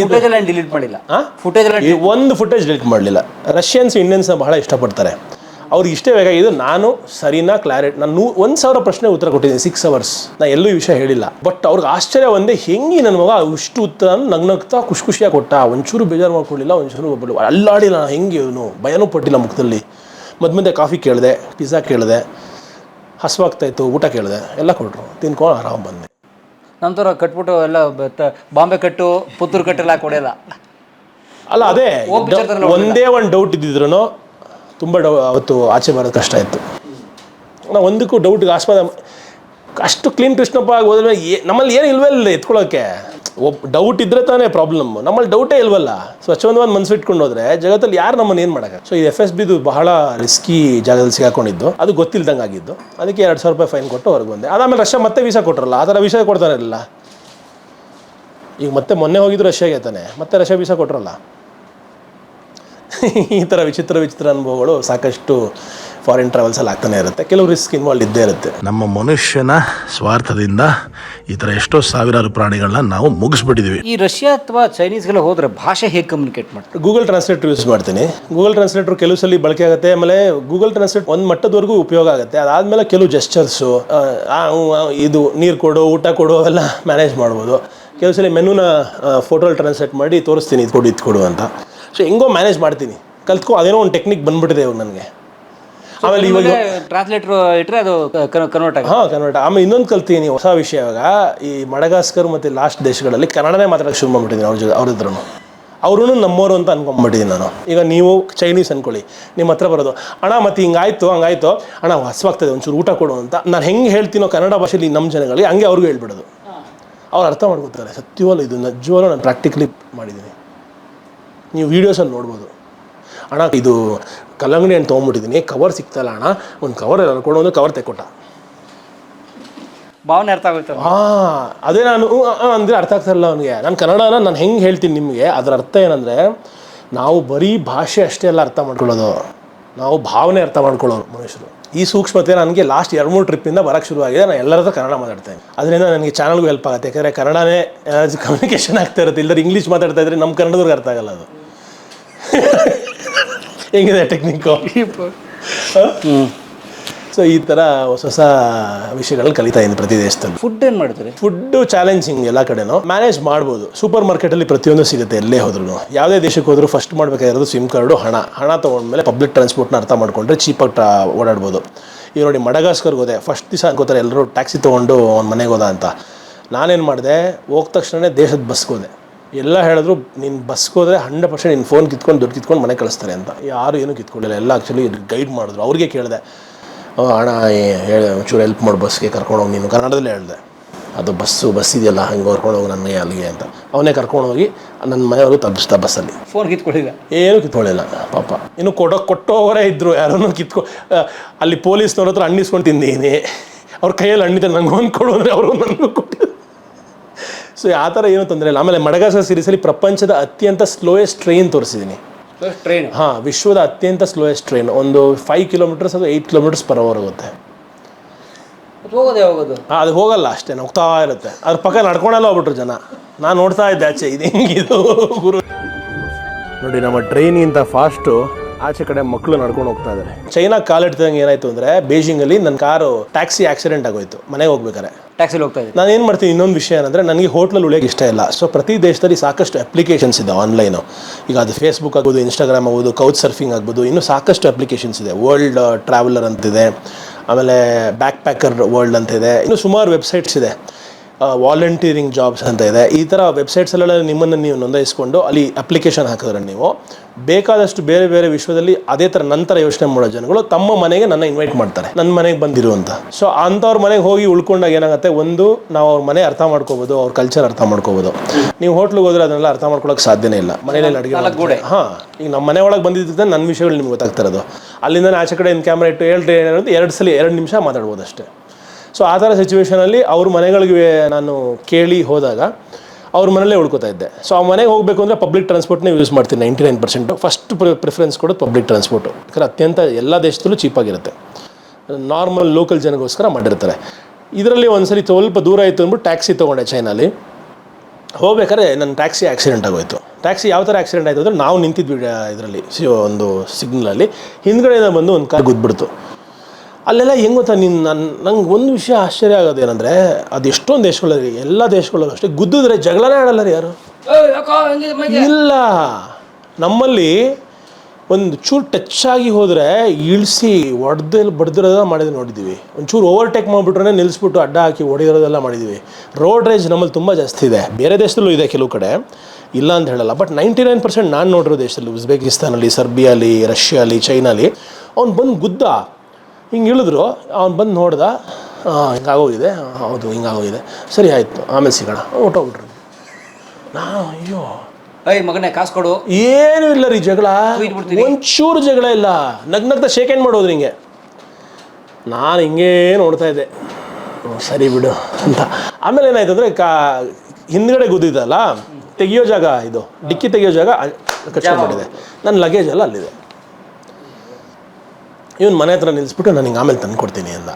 ಡಿಲೀಟ್ ಮಾಡಿಲ್ಲ? ಫುಟೇಜ್ ಒಂದು ಫುಟೇಜ್ ಡಿಲೀಟ್ ಮಾಡಲಿಲ್ಲ. ರಷ್ಯನ್ಸ್ ಇಂಡಿಯನ್ಸ್ನ ಬಹಳ ಇಷ್ಟಪಡ್ತಾರೆ. ಅವ್ರಿಗೆ ಇಷ್ಟೇ ಬೇಕಾಗಿದ್ದು ನಾನು ಸರಿನಾ ಕ್ಲಾರಿಟಿ ನಾನು ನೂ ಒಂದು ಸಾವಿರ ಪ್ರಶ್ನೆ ಉತ್ತರ ಕೊಟ್ಟಿದ್ದೀನಿ ಸಿಕ್ಸ್ ಅವರ್ಸ್ ನಾನು ಎಲ್ಲೂ ಈ ವಿಷಯ ಹೇಳಿಲ್ಲ. ಬಟ್ ಅವ್ರಿಗೆ ಆಶ್ಚರ್ಯ ಒಂದೇ ಹೆಂಗೆ ನನ್ನ ಮಗ ಇಷ್ಟು ಉತ್ತರ ನಗ್ನಗ್ತಾ ಖುಷಿ ಖುಷಿಯಾಗಿ ಕೊಟ್ಟ? ಒಂಚೂರು ಬೇಜಾರು ಮಾಡ್ಕೊಳ್ಳಿಲ್ಲ ಒಂಚೂರು ಒಬ್ಬಳು ಅಲ್ಲಾಡಿಲ್ಲ ನಾನು ಹೆಂಗೆ ಇವನು? ಭಯನೂ ಪಟ್ಟಿಲ್ಲ ಮುಖದಲ್ಲಿ. ಮಧ್ಯ ಮಧ್ಯೆ ಕಾಫಿ ಕೇಳಿದೆ ಪಿಜ್ಜಾ ಕೇಳಿದೆ. ಹಸುವಾಗ್ತಾಯಿತ್ತು ಊಟ ಕೇಳಿದೆ ಎಲ್ಲ ಕೊಟ್ಟರು ತಿನ್ಕೊಂಡು ಆರಾಮ್ ಬಂದೆ. ನಂತರ ಕಟ್ಬಿಟ್ಟು ಎಲ್ಲ ಬ- ಬಾಂಬೆ ಕಟ್ಟು ಪುತ್ತೂರು ಕಟ್ಟೆಲ್ಲ ಕೊಡೆಯಲ್ಲ ಅಲ್ಲ ಅದೇ ಹೋಗ್ ಒಂದೇ ಒಂದು ಡೌಟ್ ಇದ್ದಿದ್ರು ತುಂಬ ಡೌ ಅವತ್ತು ಆಚೆ ಬರೋದು ಕಷ್ಟ ಇತ್ತು. ನಾವು ಒಂದಕ್ಕೂ ಡೌಟ್ಗೆ ಆಸ್ಪದ ಅಷ್ಟು ಕ್ಲೀನ್ ಕೃಷ್ಣಪ್ಪ ಆಗಿ ಹೋದ್ರೆ ನಮ್ಮಲ್ಲಿ ಏನು ಇಲ್ವೇ ಇಲ್ಲ ಎತ್ಕೊಳ್ಳೋಕ್ಕೆ ಒಬ್ಬ ಡೌಟ್ ಇದ್ರೆ ತಾನೇ ಪ್ರಾಬ್ಲಮ್ ನಮ್ಮಲ್ಲಿ ಡೌಟೇ ಇಲ್ವಲ್ಲ? ಸ್ವಚ್ಛಂದವಾಗಿ ಮನಸ್ಸು ಇಟ್ಕೊಂಡು ಹೋದ್ರೆ ಜಗತ್ತಲ್ಲಿ ಯಾರು ನಮ್ಮನ್ನು ಏನು ಮಾಡೋಕ್ಕೆ ಸೊ ಈ ಎಫ್ ಎಸ್ ಬಿದು ಬಹಳ ರಿಸ್ಕಿ ಜಾಗದಲ್ಲಿ ಸಿಗಾಕೊಂಡಿದ್ದು. ಅದು ಗೊತ್ತಿಲ್ದಂಗೆ ಆಗಿದ್ದು ಅದಕ್ಕೆ ಎರಡು ಸಾವಿರ ರೂಪಾಯಿ ಫೈನ್ ಕೊಟ್ಟು ಹೊರಗೆ ಬಂದೆ. ಅದಾದಮೇಲೆ ರಷ್ಯಾ ಮತ್ತೆ ವೀಸಾ ಕೊಟ್ಟರಲ್ಲ ಆ ಥರ ವೀಸಾ ಕೊಡ್ತಾನೆ ಇರಲಿಲ್ಲ ಈಗ ಮತ್ತೆ ಮೊನ್ನೆ ಹೋಗಿದ್ದು ರಷ್ಯಾಗೆ ತಾನೆ, ಮತ್ತೆ ರಷ್ಯಾ ವೀಸಾ ಕೊಟ್ಟರಲ್ಲ ಈ ಥರ ವಿಚಿತ್ರ ವಿಚಿತ್ರ ಅನುಭವಗಳು ಸಾಕಷ್ಟು ಫಾರಿನ್ ಟ್ರಾವೆಲ್ಸಲ್ಲಿ ಆಗ್ತಾನೆ ಇರುತ್ತೆ. ಕೆಲವು ರಿಸ್ಕ್ ಇನ್ವಾಲ್ವ್ ಇದ್ದೇ ಇರುತ್ತೆ. ನಮ್ಮ ಮನುಷ್ಯನ ಸ್ವಾರ್ಥದಿಂದ ಈ ಥರ ಎಷ್ಟೋ ಸಾವಿರಾರು ಪ್ರಾಣಿಗಳನ್ನ ನಾವು ಮುಗಿಸ್ಬಿಟ್ಟಿದ್ದೀವಿ ಈ ರಷ್ಯಾ ಅಥವಾ ಚೈನೀಸ್ಗೆಲ್ಲ ಹೋದ್ರೆ ಭಾಷೆ ಹೇಗೆ ಕಮ್ಯುನಿಕೇಟ್ ಮಾಡ್ತಾರೆ? ಗೂಗಲ್ ಟ್ರಾನ್ಸ್ಲೇಟರ್ ಯೂಸ್ ಮಾಡ್ತೀನಿ. ಗೂಗಲ್ ಟ್ರಾನ್ಸ್ಲೇಟರ್ ಕೆಲವು ಸಲ ಬಳಕೆ ಆಗುತ್ತೆ. ಆಮೇಲೆ ಗೂಗಲ್ ಟ್ರಾನ್ಸ್ಲೇಟ್ ಒಂದು ಮಟ್ಟದವರೆಗೂ ಉಪಯೋಗ ಆಗುತ್ತೆ. ಅದಾದಮೇಲೆ ಕೆಲವು ಜೆಸ್ಚರ್ಸು ಇದು ನೀರು ಕೊಡು ಊಟ ಕೊಡು ಅವೆಲ್ಲ ಮ್ಯಾನೇಜ್ ಮಾಡ್ಬೋದು. ಕೆಲವು ಸಲ ಮೆನುನ ಫೋಟೋಲ್ಲಿ ಟ್ರಾನ್ಸ್ಲೇಟ್ ಮಾಡಿ ತೋರಿಸ್ತೀನಿ ಇದು ಕೊಡು ಇದು ಕೊಡು ಅಂತ. ಸೊ ಹೆಂಗೋ ಮ್ಯಾನೇಜ್ ಮಾಡ್ತೀನಿ. ಕಲ್ತ್ಕೊ ಅದೇನೋ ಒಂದು ಟೆಕ್ನಿಕ್ ಬಂದ್ಬಿಟ್ಟಿದೆ ಇವಾಗ ನನಗೆ. ಆಮೇಲೆ ಇವಾಗ ಟ್ರಾನ್ಸ್ಲೇಟರ್ ಇಟ್ಟರೆ ಅದು ಕನ್ವರ್ಟ್ ಆಗಿ ಹಾಂ ಕನ್ವರ್ಟ್ ಆಮೇಲೆ ಇನ್ನೊಂದು ಕಲ್ತೀನಿ ಹೊಸ ವಿಷಯ ಇವಾಗ. ಈ ಮಡಗಾಸ್ಕರ್ ಮತ್ತು ಲಾಸ್ಟ್ ದೇಶಗಳಲ್ಲಿ ಕನ್ನಡನೇ ಮಾತಾಡೋಕೆ ಶುರು ಮಾಡ್ಬಿಟ್ಟಿದ್ದೀನಿ ಅವ್ರ ಜೊತೆ ಅವ್ರ ಹತ್ರನು ನಮ್ಮೋರು ಅಂತ ಅನ್ಕೊಂಬಿಟ್ಟಿದ್ದೀನಿ ನಾನು. ಈಗ ನೀವು ಚೈನೀಸ್ ಅನ್ಕೊಳ್ಳಿ. ನಿಮ್ಮ ಹತ್ರ ಬರೋದು. ಅಣ್ಣ ಮತ್ತು ಹಿಂಗಾಯ್ತು ಹಂಗಾಯ್ತು. ಅಣ್ಣ ಹಸುವಾಗ್ತದೆ ಒಂಚೂರು ಊಟ ಕೊಡು ಅಂತ. ನಾನು ಹೆಂಗೆ ಹೇಳ್ತೀನೋ ಕನ್ನಡ ಭಾಷೆಯಲ್ಲಿ ನಮ್ಮ ಜನಗಳಿಗೆ ಹಂಗೆ ಅವ್ರಿಗೂ ಹೇಳ್ಬಿಡೋದು. ಅವ್ರು ಅರ್ಥ ಮಾಡ್ಕೊತಾರೆ. ಸತ್ಯವಲ್ಲ ಇದು. ನಿಜವಲ್ಲ ನಾನು ಪ್ರಾಕ್ಟಿಕಲಿ ಮಾಡಿದ್ದೀನಿ. ನೀವು ವೀಡಿಯೋಸಲ್ಲಿ ನೋಡ್ಬೋದು. ಅಣ್ಣ ಇದು ಕಲ್ಲಂಗಡಿ ಹಣ್ಣು ತೊಗೊಂಬಿಟ್ಟಿದ್ದೀನಿ ಕವರ್ ಸಿಕ್ತಲ್ಲ ಅಣ್ಣ. ಒಂದು ಕವರ್ ಅನ್ಕೊಂಡು ಕೊಡು ಒಂದು ಕವರ್ ತೆಕ್ಕೊಟ್ಟ. ಭಾವನೆ ಅರ್ಥ ಆಗುತ್ತೆ ಹಾಂ ಅದೇ ನಾನು ಅಂದರೆ ಅರ್ಥ ಆಗ್ತಾಯಿಲ್ಲ ಅವನಿಗೆ. ನಾನು ಕನ್ನಡನ ನಾನು ಹೆಂಗೆ ಹೇಳ್ತೀನಿ ನಿಮಗೆ ಅದರ ಅರ್ಥ ಏನಂದರೆ ನಾವು ಬರೀ ಭಾಷೆ ಅಷ್ಟೇ ಎಲ್ಲ ಅರ್ಥ ಮಾಡ್ಕೊಳ್ಳೋದು. ನಾವು ಭಾವನೆ ಅರ್ಥ ಮಾಡ್ಕೊಳ್ಳೋರು ಮನುಷ್ಯರು. ಈ ಸೂಕ್ಷ್ಮತೆ ನನಗೆ ಲಾಸ್ಟ್ ಎರಡು ಮೂರು ಟ್ರಿಪ್ಪಿಂದ ಬರೋಕ್ಕೆ ಶುರುವಾಗಿದೆ. ನಾನು ಎಲ್ಲರ ಹತ್ರ ಕನ್ನಡ ಮಾತಾಡ್ತೇನೆ ಅದರಿಂದ ನನಗೆ ಚಾನಲ್ಗೂ ಹೆಲ್ಪ್ ಆಗುತ್ತೆ. ಯಾಕಂದರೆ ಕನ್ನಡನೇ ಕಮ್ಯುನಿಕೇಷನ್ ಆಗ್ತಾ ಇರುತ್ತೆ ಇಲ್ಲದ್ರೆ ಇಂಗ್ಲೀಷ್ ಮಾತಾಡ್ತಾ ಇದ್ರೆ ನಮ್ಮ ಕನ್ನಡದವ್ರಿಗೆ ಅರ್ಥ ಆಗಲ್ಲ ಅದು. ಹೆಂಗಿದೆ ಟೆಕ್ನಿಕ್ಕು ಸೊ ಈ ಥರ ಹೊಸ ಹೊಸ ವಿಷಯಗಳನ್ನ ಕಲಿತಾ ಇದ್ದೀನಿ ಪ್ರತಿ ದೇಶದಲ್ಲಿ. ಫುಡ್ ಏನು ಮಾಡ್ತಾರೆ? ಫುಡ್ಡು ಚಾಲೆಂಜಿಂಗ್ ಎಲ್ಲ ಕಡೆನೂ. ಮ್ಯಾನೇಜ್ ಮಾಡ್ಬೋದು. ಸೂಪರ್ ಮಾರ್ಕೆಟಲ್ಲಿ ಪ್ರತಿಯೊಂದು ಸಿಗುತ್ತೆ ಎಲ್ಲೇ ಹೋದ್ರೂ ಯಾವುದೇ ದೇಶಕ್ಕೆ ಹೋದರೂ ಫಸ್ಟ್ ಮಾಡಬೇಕಾಗಿರೋದು ಸಿಮ್ ಕಾರ್ಡು ಹಣ. ಹಣ ತೊಗೊಂಡ್ಮೇಲೆ ಪಬ್ಲಿಕ್ ಟ್ರಾನ್ಸ್ಪೋರ್ಟ್ನ ಅರ್ಥ ಮಾಡ್ಕೊಂಡ್ರೆ ಚೀಪಾಗಿ ಟ್ರಾ ಓಡಾಡ್ಬೋದು. ಈಗ ನೋಡಿ ಮಡಗಾಸ್ಕರ್ಗೆ ಹೋದೆ. ಫಸ್ಟ್ ದಿವಸ ಅನ್ಕೋತಾರೆ ಎಲ್ಲರೂ ಟ್ಯಾಕ್ಸಿ ತೊಗೊಂಡು ಅವ್ನ ಮನೆಗೆ ಹೋದ ಅಂತ. ನಾನೇನು ಮಾಡಿದೆ ಹೋಗ್ ತಕ್ಷಣವೇ ದೇಶದ ಬಸ್ಗೆ ಹೋದೆ. ಎಲ್ಲ ಹೇಳಿದ್ರು ನೀನು ಬಸ್ಗೆ ಹೋದರೆ ಹಂಡ್ರೆಡ್ ಪರ್ಸೆಂಟ್ ನಿನ್ನ ಫೋನ್ ಕಿತ್ಕೊಂಡು ದುಡ್ಡು ಕಿತ್ಕೊಂಡು ಮನೆ ಕಳಿಸ್ತಾರೆ ಅಂತ. ಯಾರು ಏನೂ ಕಿತ್ಕೊಂಡಿಲ್ಲ. ಎಲ್ಲ ಆ್ಯಕ್ಚುಲಿ ಗೈಡ್ ಮಾಡಿದ್ರು. ಅವ್ರಿಗೆ ಕೇಳಿದೆ ಹಣ ಒಂಚೂರು ಹೆಲ್ಪ್ ಮಾಡು ಬಸ್ಗೆ ಕರ್ಕೊಂಡು ಹೋಗಿ ನೀನು. ಕನ್ನಡದಲ್ಲೇ ಹೇಳಿದೆ ಅದು ಬಸ್ಸು ಬಸ್ ಇದೆಯಲ್ಲ ಹಂಗೆ ಕರ್ಕೊಂಡು ಹೋಗಿ ನನಗೆ ಅಲ್ಲಿಗೆ ಅಂತ. ಅವನೇ ಕರ್ಕೊಂಡು ಹೋಗಿ ನನ್ನ ಮನೆಯವರು ತಪ್ಪಿಸ್ತಾ ಬಸ್ಸಲ್ಲಿ ಫೋನ್ ಕಿತ್ಕೊಳ್ಳಿಲ್ಲ ಏನೂ ಕಿತ್ಕೊಳ್ಳಿಲ್ಲ ಪಾಪ. ಇನ್ನು ಕೊಡೋ ಕೊಟ್ಟೋವರೇ ಇದ್ದರು ಯಾರನ್ನೂ ಕಿತ್ಕೊ ಅಲ್ಲಿ ಪೊಲೀಸ್ನವ್ರ ಹತ್ರ ಅಣ್ಣಿಸ್ಕೊಂಡು ತಿಂದೀನಿ ಅವ್ರ ಕೈಯಲ್ಲಿ ಹಣ್ಣಿದೆ ನಂಗೆ ಒಂದು ಕೊಡು ಅಂದರೆ ಅವರು ನನಗೂ ಕೊಟ್ಟಿದ್ರು. ಸೊ ಆ ಥರ ಏನೂ ತೊಂದರೆ ಇಲ್ಲ. ಆಮೇಲೆ ಮಡಗಾಸ ಸೀರೀಸಲ್ಲಿ ಪ್ರಪಂಚದ ಅತ್ಯಂತ ಸ್ಲೋಯೆಸ್ಟ್ ಟ್ರೈನ್ ತೋರಿಸಿದ್ದೀನಿ ಟ್ರೈನ್ ಹಾಂ ವಿಶ್ವದ ಅತ್ಯಂತ ಸ್ಲೋಯೆಸ್ಟ್ ಟ್ರೈನ್ ಒಂದು ಫೈವ್ ಕಿಲೋಮೀಟರ್ಸ್ ಅದು ಏಯ್ಟ್ ಕಿಲೋಮೀಟರ್ಸ್ ಪರ್ ಅವರ್ ಹೋಗುತ್ತೆ. ಹೋಗೋದು ಅದು ಹೋಗಲ್ಲ ಅಷ್ಟೇ ಹೋಗ್ತಾ ಇರುತ್ತೆ. ಅದ್ರ ಪಕ್ಕ ನಡ್ಕೊಂಡೆಲ್ಲ ಹೋಗ್ಬಿಟ್ರು ಜನ. ನಾನು ನೋಡ್ತಾ ಇದ್ದೆ ಆಚೆ ಇದು ಹೆಂಗಿದು? ಗುರು. ನೋಡಿ ನಮ್ಮ ಟ್ರೈನ್ಗಿಂತ ಫಾಸ್ಟು ಆಚೆ ಕಡೆ ಮಕ್ಕಳು ನಡ್ಕೊಂಡು ಹೋಗ್ತಾ ಇದ್ದಾರೆ ಚೈನಾ ಕಾಲಿಡ್ತಿದಂಗೆ ಏನಾಯ್ತು ಅಂದರೆ ಬೀಜಿಂಗಲ್ಲಿ ನನ್ನ ಕಾರು ಟ್ಯಾಕ್ಸಿ ಆಕ್ಸಿಡೆಂಟ್ ಆಗೋಯ್ತು. ಮನೆಗೆ ಹೋಗ್ಬೇಕಾರೆ ಟ್ಯಾಕ್ಸಿಲಿ ಹೋಗ್ತಾ ಇದ್ದೀನಿ. ನಾನು ಏನು ಮಾಡ್ತೀನಿ, ಇನ್ನೊಂದು ವಿಷಯ ಏನಂದರೆ ನನಗೆ ಹೋಟ್ಲಲ್ಲಿ ಉಳಿಯೋಕೆ ಇಷ್ಟ ಇಲ್ಲ. ಸೊ ಪ್ರತಿ ದೇಶದಲ್ಲಿ ಸಾಕಷ್ಟು ಅಪ್ಲಿಕೇಶನ್ಸ್ ಇದೆ ಆನ್ಲೈನು ಈಗ ಅದು ಫೇಸ್ಬುಕ್ ಆಗ್ಬೋದು ಇನ್ಸ್ಟಾಗ್ರಾಮ್ ಆಗ್ಬೋದು ಕೌಚ್ ಸರ್ಫಿಂಗ್ ಆಗ್ಬೋದು, ಇನ್ನೂ ಸಾಕಷ್ಟು ಅಪ್ಲಿಕೇಶನ್ಸ್ ಇದೆ. ವರ್ಲ್ಡ್ ಟ್ರಾವೆಲರ್ ಅಂತಿದೆ. ಆಮೇಲೆ ಬ್ಯಾಕ್ ಪ್ಯಾಕರ್ ವರ್ಲ್ಡ್ ಅಂತ ಇದೆ ಇನ್ನು ಸುಮಾರು ವೆಬ್ಸೈಟ್ಸ್ ಇದೆ. ವಾಲಂಟಿಯರಿಂಗ್ ಜಾಬ್ಸ್ ಅಂತ ಇದೆ. ಈ ಥರ ವೆಬ್ಸೈಟ್ಸಲ್ಲೆಲ್ಲ ನಿಮ್ಮನ್ನು ನೀವು ನೋಂದಾಯಿಸ್ಕೊಂಡು ಅಲ್ಲಿ ಅಪ್ಲಿಕೇಶನ್ ಹಾಕಿದ್ರೆ ನೀವು ಬೇಕಾದಷ್ಟು ಬೇರೆ ಬೇರೆ ವಿಶ್ವದಲ್ಲಿ ಅದೇ ಥರ ನಂತರ ಯೋಚನೆ ಮಾಡೋ ಜನಗಳು ತಮ್ಮ ಮನೆಗೆ ನನ್ನ ಇನ್ವೈಟ್ ಮಾಡ್ತಾರೆ. ನನ್ನ ಮನೆಗೆ ಬಂದಿರು ಅಂತ. ಸೊ ಅಂಥವ್ರ ಮನೆಗೆ ಹೋಗಿ ಉಳ್ಕೊಂಡಾಗ ಏನಾಗುತ್ತೆ? ಒಂದು ನಾವು ಅವ್ರ ಮನೆ ಅರ್ಥ ಮಾಡ್ಕೋಬೋದು ಅವ್ರ ಕಲ್ಚರ್ ಅರ್ಥ ಮಾಡ್ಕೋಬೋದು. ನೀವು ಹೋಟ್ಲಿಗೆ ಹೋದ್ರೆ ಅದನ್ನೆಲ್ಲ ಅರ್ಥ ಮಾಡ್ಕೊಳ್ಳೋಕೆ ಸಾಧ್ಯನೇ ಇಲ್ಲ. ಮನೆಯಲ್ಲಿ ಅಡುಗೆ ಹಾಂ ಈಗ ನಮ್ಮ ಮನೆ ಒಳಗೆ ಬಂದಿದ್ದ ನನ್ನ ವಿಷಯಗಳು ನಿಮ್ಗೆ ಗೊತ್ತಾಗ್ತಿರೋದು ಅಲ್ಲಿಂದ ಆಚೆ ಕಡೆ ಕ್ಯಾಮ್ರಾ ಇಟ್ಟು ಹೇಳ್ರಿ ಎರಡು ಸಲ ಎರಡು ನಿಮಿಷ ಮಾತಾಡ್ಬೋದು ಅಷ್ಟೇ ಸೊ ಆ ಥರ ಸಿಚುವೇಷನಲ್ಲಿ ಅವ್ರ ಮನೆಗಳಿಗೆ ನಾನು ಕೇಳಿ ಹೋದಾಗ ಅವ್ರ ಮನೇಲೇ ಉಳ್ಕೊತಾ ಇದ್ದೆ. ಸೊ ಆ ಮನೆಗೆ ಹೋಗಬೇಕು ಅಂದರೆ ಪಬ್ಲಿಕ್ ಟ್ರಾನ್ಸ್ಪೋರ್ಟ್ನೇ ಯೂಸ್ ಮಾಡ್ತೀನಿ ninety nine percent first preference ಕೊಡೋದು ಪಬ್ಲಿಕ್ ಟ್ರಾನ್ಸ್ಪೋರ್ಟು ಯಾಕಂದರೆ ಅತ್ಯಂತ ಎಲ್ಲ ದೇಶದಲ್ಲೂ ಚೀಪಾಗಿರುತ್ತೆ ನಾರ್ಮಲ್ ಲೋಕಲ್ ಜನಗೋಸ್ಕರ ಮಾಡಿರ್ತಾರೆ. ಇದರಲ್ಲಿ ಒಂದ್ಸರಿ ಸ್ವಲ್ಪ ದೂರ ಆಯಿತು ಅಂದ್ಬಿಟ್ಟು ಟ್ಯಾಕ್ಸಿ ತೊಗೊಂಡೆ ಚೈನಲ್ಲಿ ಹೋಗ್ಬೇಕಾದ್ರೆ ನನ್ನ ಟ್ಯಾಕ್ಸಿ ಆಕ್ಸಿಡೆಂಟ್ ಆಗೋಯ್ತು. ಟ್ಯಾಕ್ಸಿ ಯಾವ ಥರ ಆಕ್ಸಿಡೆಂಟ್ ಆಯಿತು ಅಂದರೆ ನಾವು ನಿಂತಿದ್ವಿ ಇದರಲ್ಲಿ ಒಂದು ಸಿಗ್ನಲಲ್ಲಿ ಹಿಂದ್ಗಡೆಯಿಂದ ಬಂದು ಒಂದು ಕಾರ್ ಗುದ್ಬಿಡ್ತು ಅಲ್ಲೆಲ್ಲ ಹೆಂಗೆ ಗೊತ್ತಾ ನಿನ್ನ ನನ್ನ ನಂಗೆ ಒಂದು ವಿಷಯ ಆಶ್ಚರ್ಯ ಆಗೋದು ಏನಂದರೆ ಅದು ಎಷ್ಟೊಂದು ದೇಶಗಳಲ್ಲಿ ಎಲ್ಲ ದೇಶಗಳಲ್ಲೂ ಅಷ್ಟೇ ಗುದ್ದಿದ್ರೆ ಜಗಳನೇ ಆಡಲ್ಲ ರೀ ಯಾರು? ಇಲ್ಲ. ನಮ್ಮಲ್ಲಿ ಒಂದು ಚೂರು ಟಚ್ ಆಗಿ ಹೋದರೆ ಇಳಿಸಿ ಒಡೆದಲ್ಲಿ ಬಡ್ದಿರೋದೆಲ್ಲ ಮಾಡಿದ್ರೆ ನೋಡಿದ್ದೀವಿ ಒಂಚೂರು ಓವರ್ಟೇಕ್ ಮಾಡಿಬಿಟ್ರೆ ನಿಲ್ಲಿಸ್ಬಿಟ್ಟು ಅಡ್ಡ ಹಾಕಿ ಹೊಡೆಯೋದೆಲ್ಲ ಮಾಡಿದ್ದೀವಿ ರೋಡ್ ರೇಜ್ ನಮ್ಮಲ್ಲಿ ತುಂಬ ಜಾಸ್ತಿ ಇದೆ. ಬೇರೆ ದೇಶದಲ್ಲೂ ಇದೆ ಕೆಲವು ಕಡೆ. ಇಲ್ಲ ಅಂತ ಹೇಳಲ್ಲ ಬಟ್ ನೈಂಟಿ ನೈನ್ ಪರ್ಸೆಂಟ್ ನಾನು ನೋಡಿರೋ ದೇಶದಲ್ಲಿ ಉಜ್ಬೇಕಿಸ್ತಾನಲ್ಲಿ ಸರ್ಬಿಯಾಲಿ ರಷ್ಯಾಲಿ ಚೈನಾಲಿ ಅವ್ನು ಬಂದು ಗುದ್ದ. ಹಿಂಗೆ ಇಳಿದ್ರು ಅವ್ನು ಬಂದು ನೋಡ್ದ ಹಿಂಗಾಗೋಗಿದೆ ಹೌದು ಹಿಂಗಾಗೋಗಿದೆ. ಸರಿ ಆಯಿತು ಆಮೇಲೆ ಸಿಗೋಣ. ಹೊಟ್ಟೋಗ್ಬಿಟ್ರು ನಾ ಅಯ್ಯೋ. ಏಯ್ ಮಗನೇ ಕಾಸು ಕೊಡು. ಏನೂ ಇಲ್ಲ ರೀ ಜಗಳ. ಒಂಚೂರು ಜಗಳ ಇಲ್ಲ. ನಗ್ ನಗ್ದ ಶೇಕ್ ಏನು ಮಾಡೋದು ಹಿಂಗೆ? ನಾನು ಹಿಂಗೇ ನೋಡ್ತಾ ಇದ್ದೆ. ಸರಿ ಬಿಡು ಅಂತ. ಆಮೇಲೆ ಏನಾಯ್ತು ಅಂದರೆ ಕಾ ಹಿಂದ್ಗಡೆ ಗುದ್ದಿದ್ದಲ್ಲ ತೆಗಿಯೋ ಜಾಗ ಇದು. ಡಿಕ್ಕಿ ತೆಗಿಯೋ ಜಾಗ ಕಚ್ಕೊಂಡಿದೆ ನನ್ನ ಲಗೇಜ್ ಎಲ್ಲ ಅಲ್ಲಿದೆ. ಇವನು ಮನೆ ಹತ್ರ ನಿಲ್ಲಿಸ್ಬಿಟ್ಟು ನಾನು ಹಿಂಗೆ ಆಮೇಲೆ ತಂದು ಕೊಡ್ತೀನಿ ಅಂದ.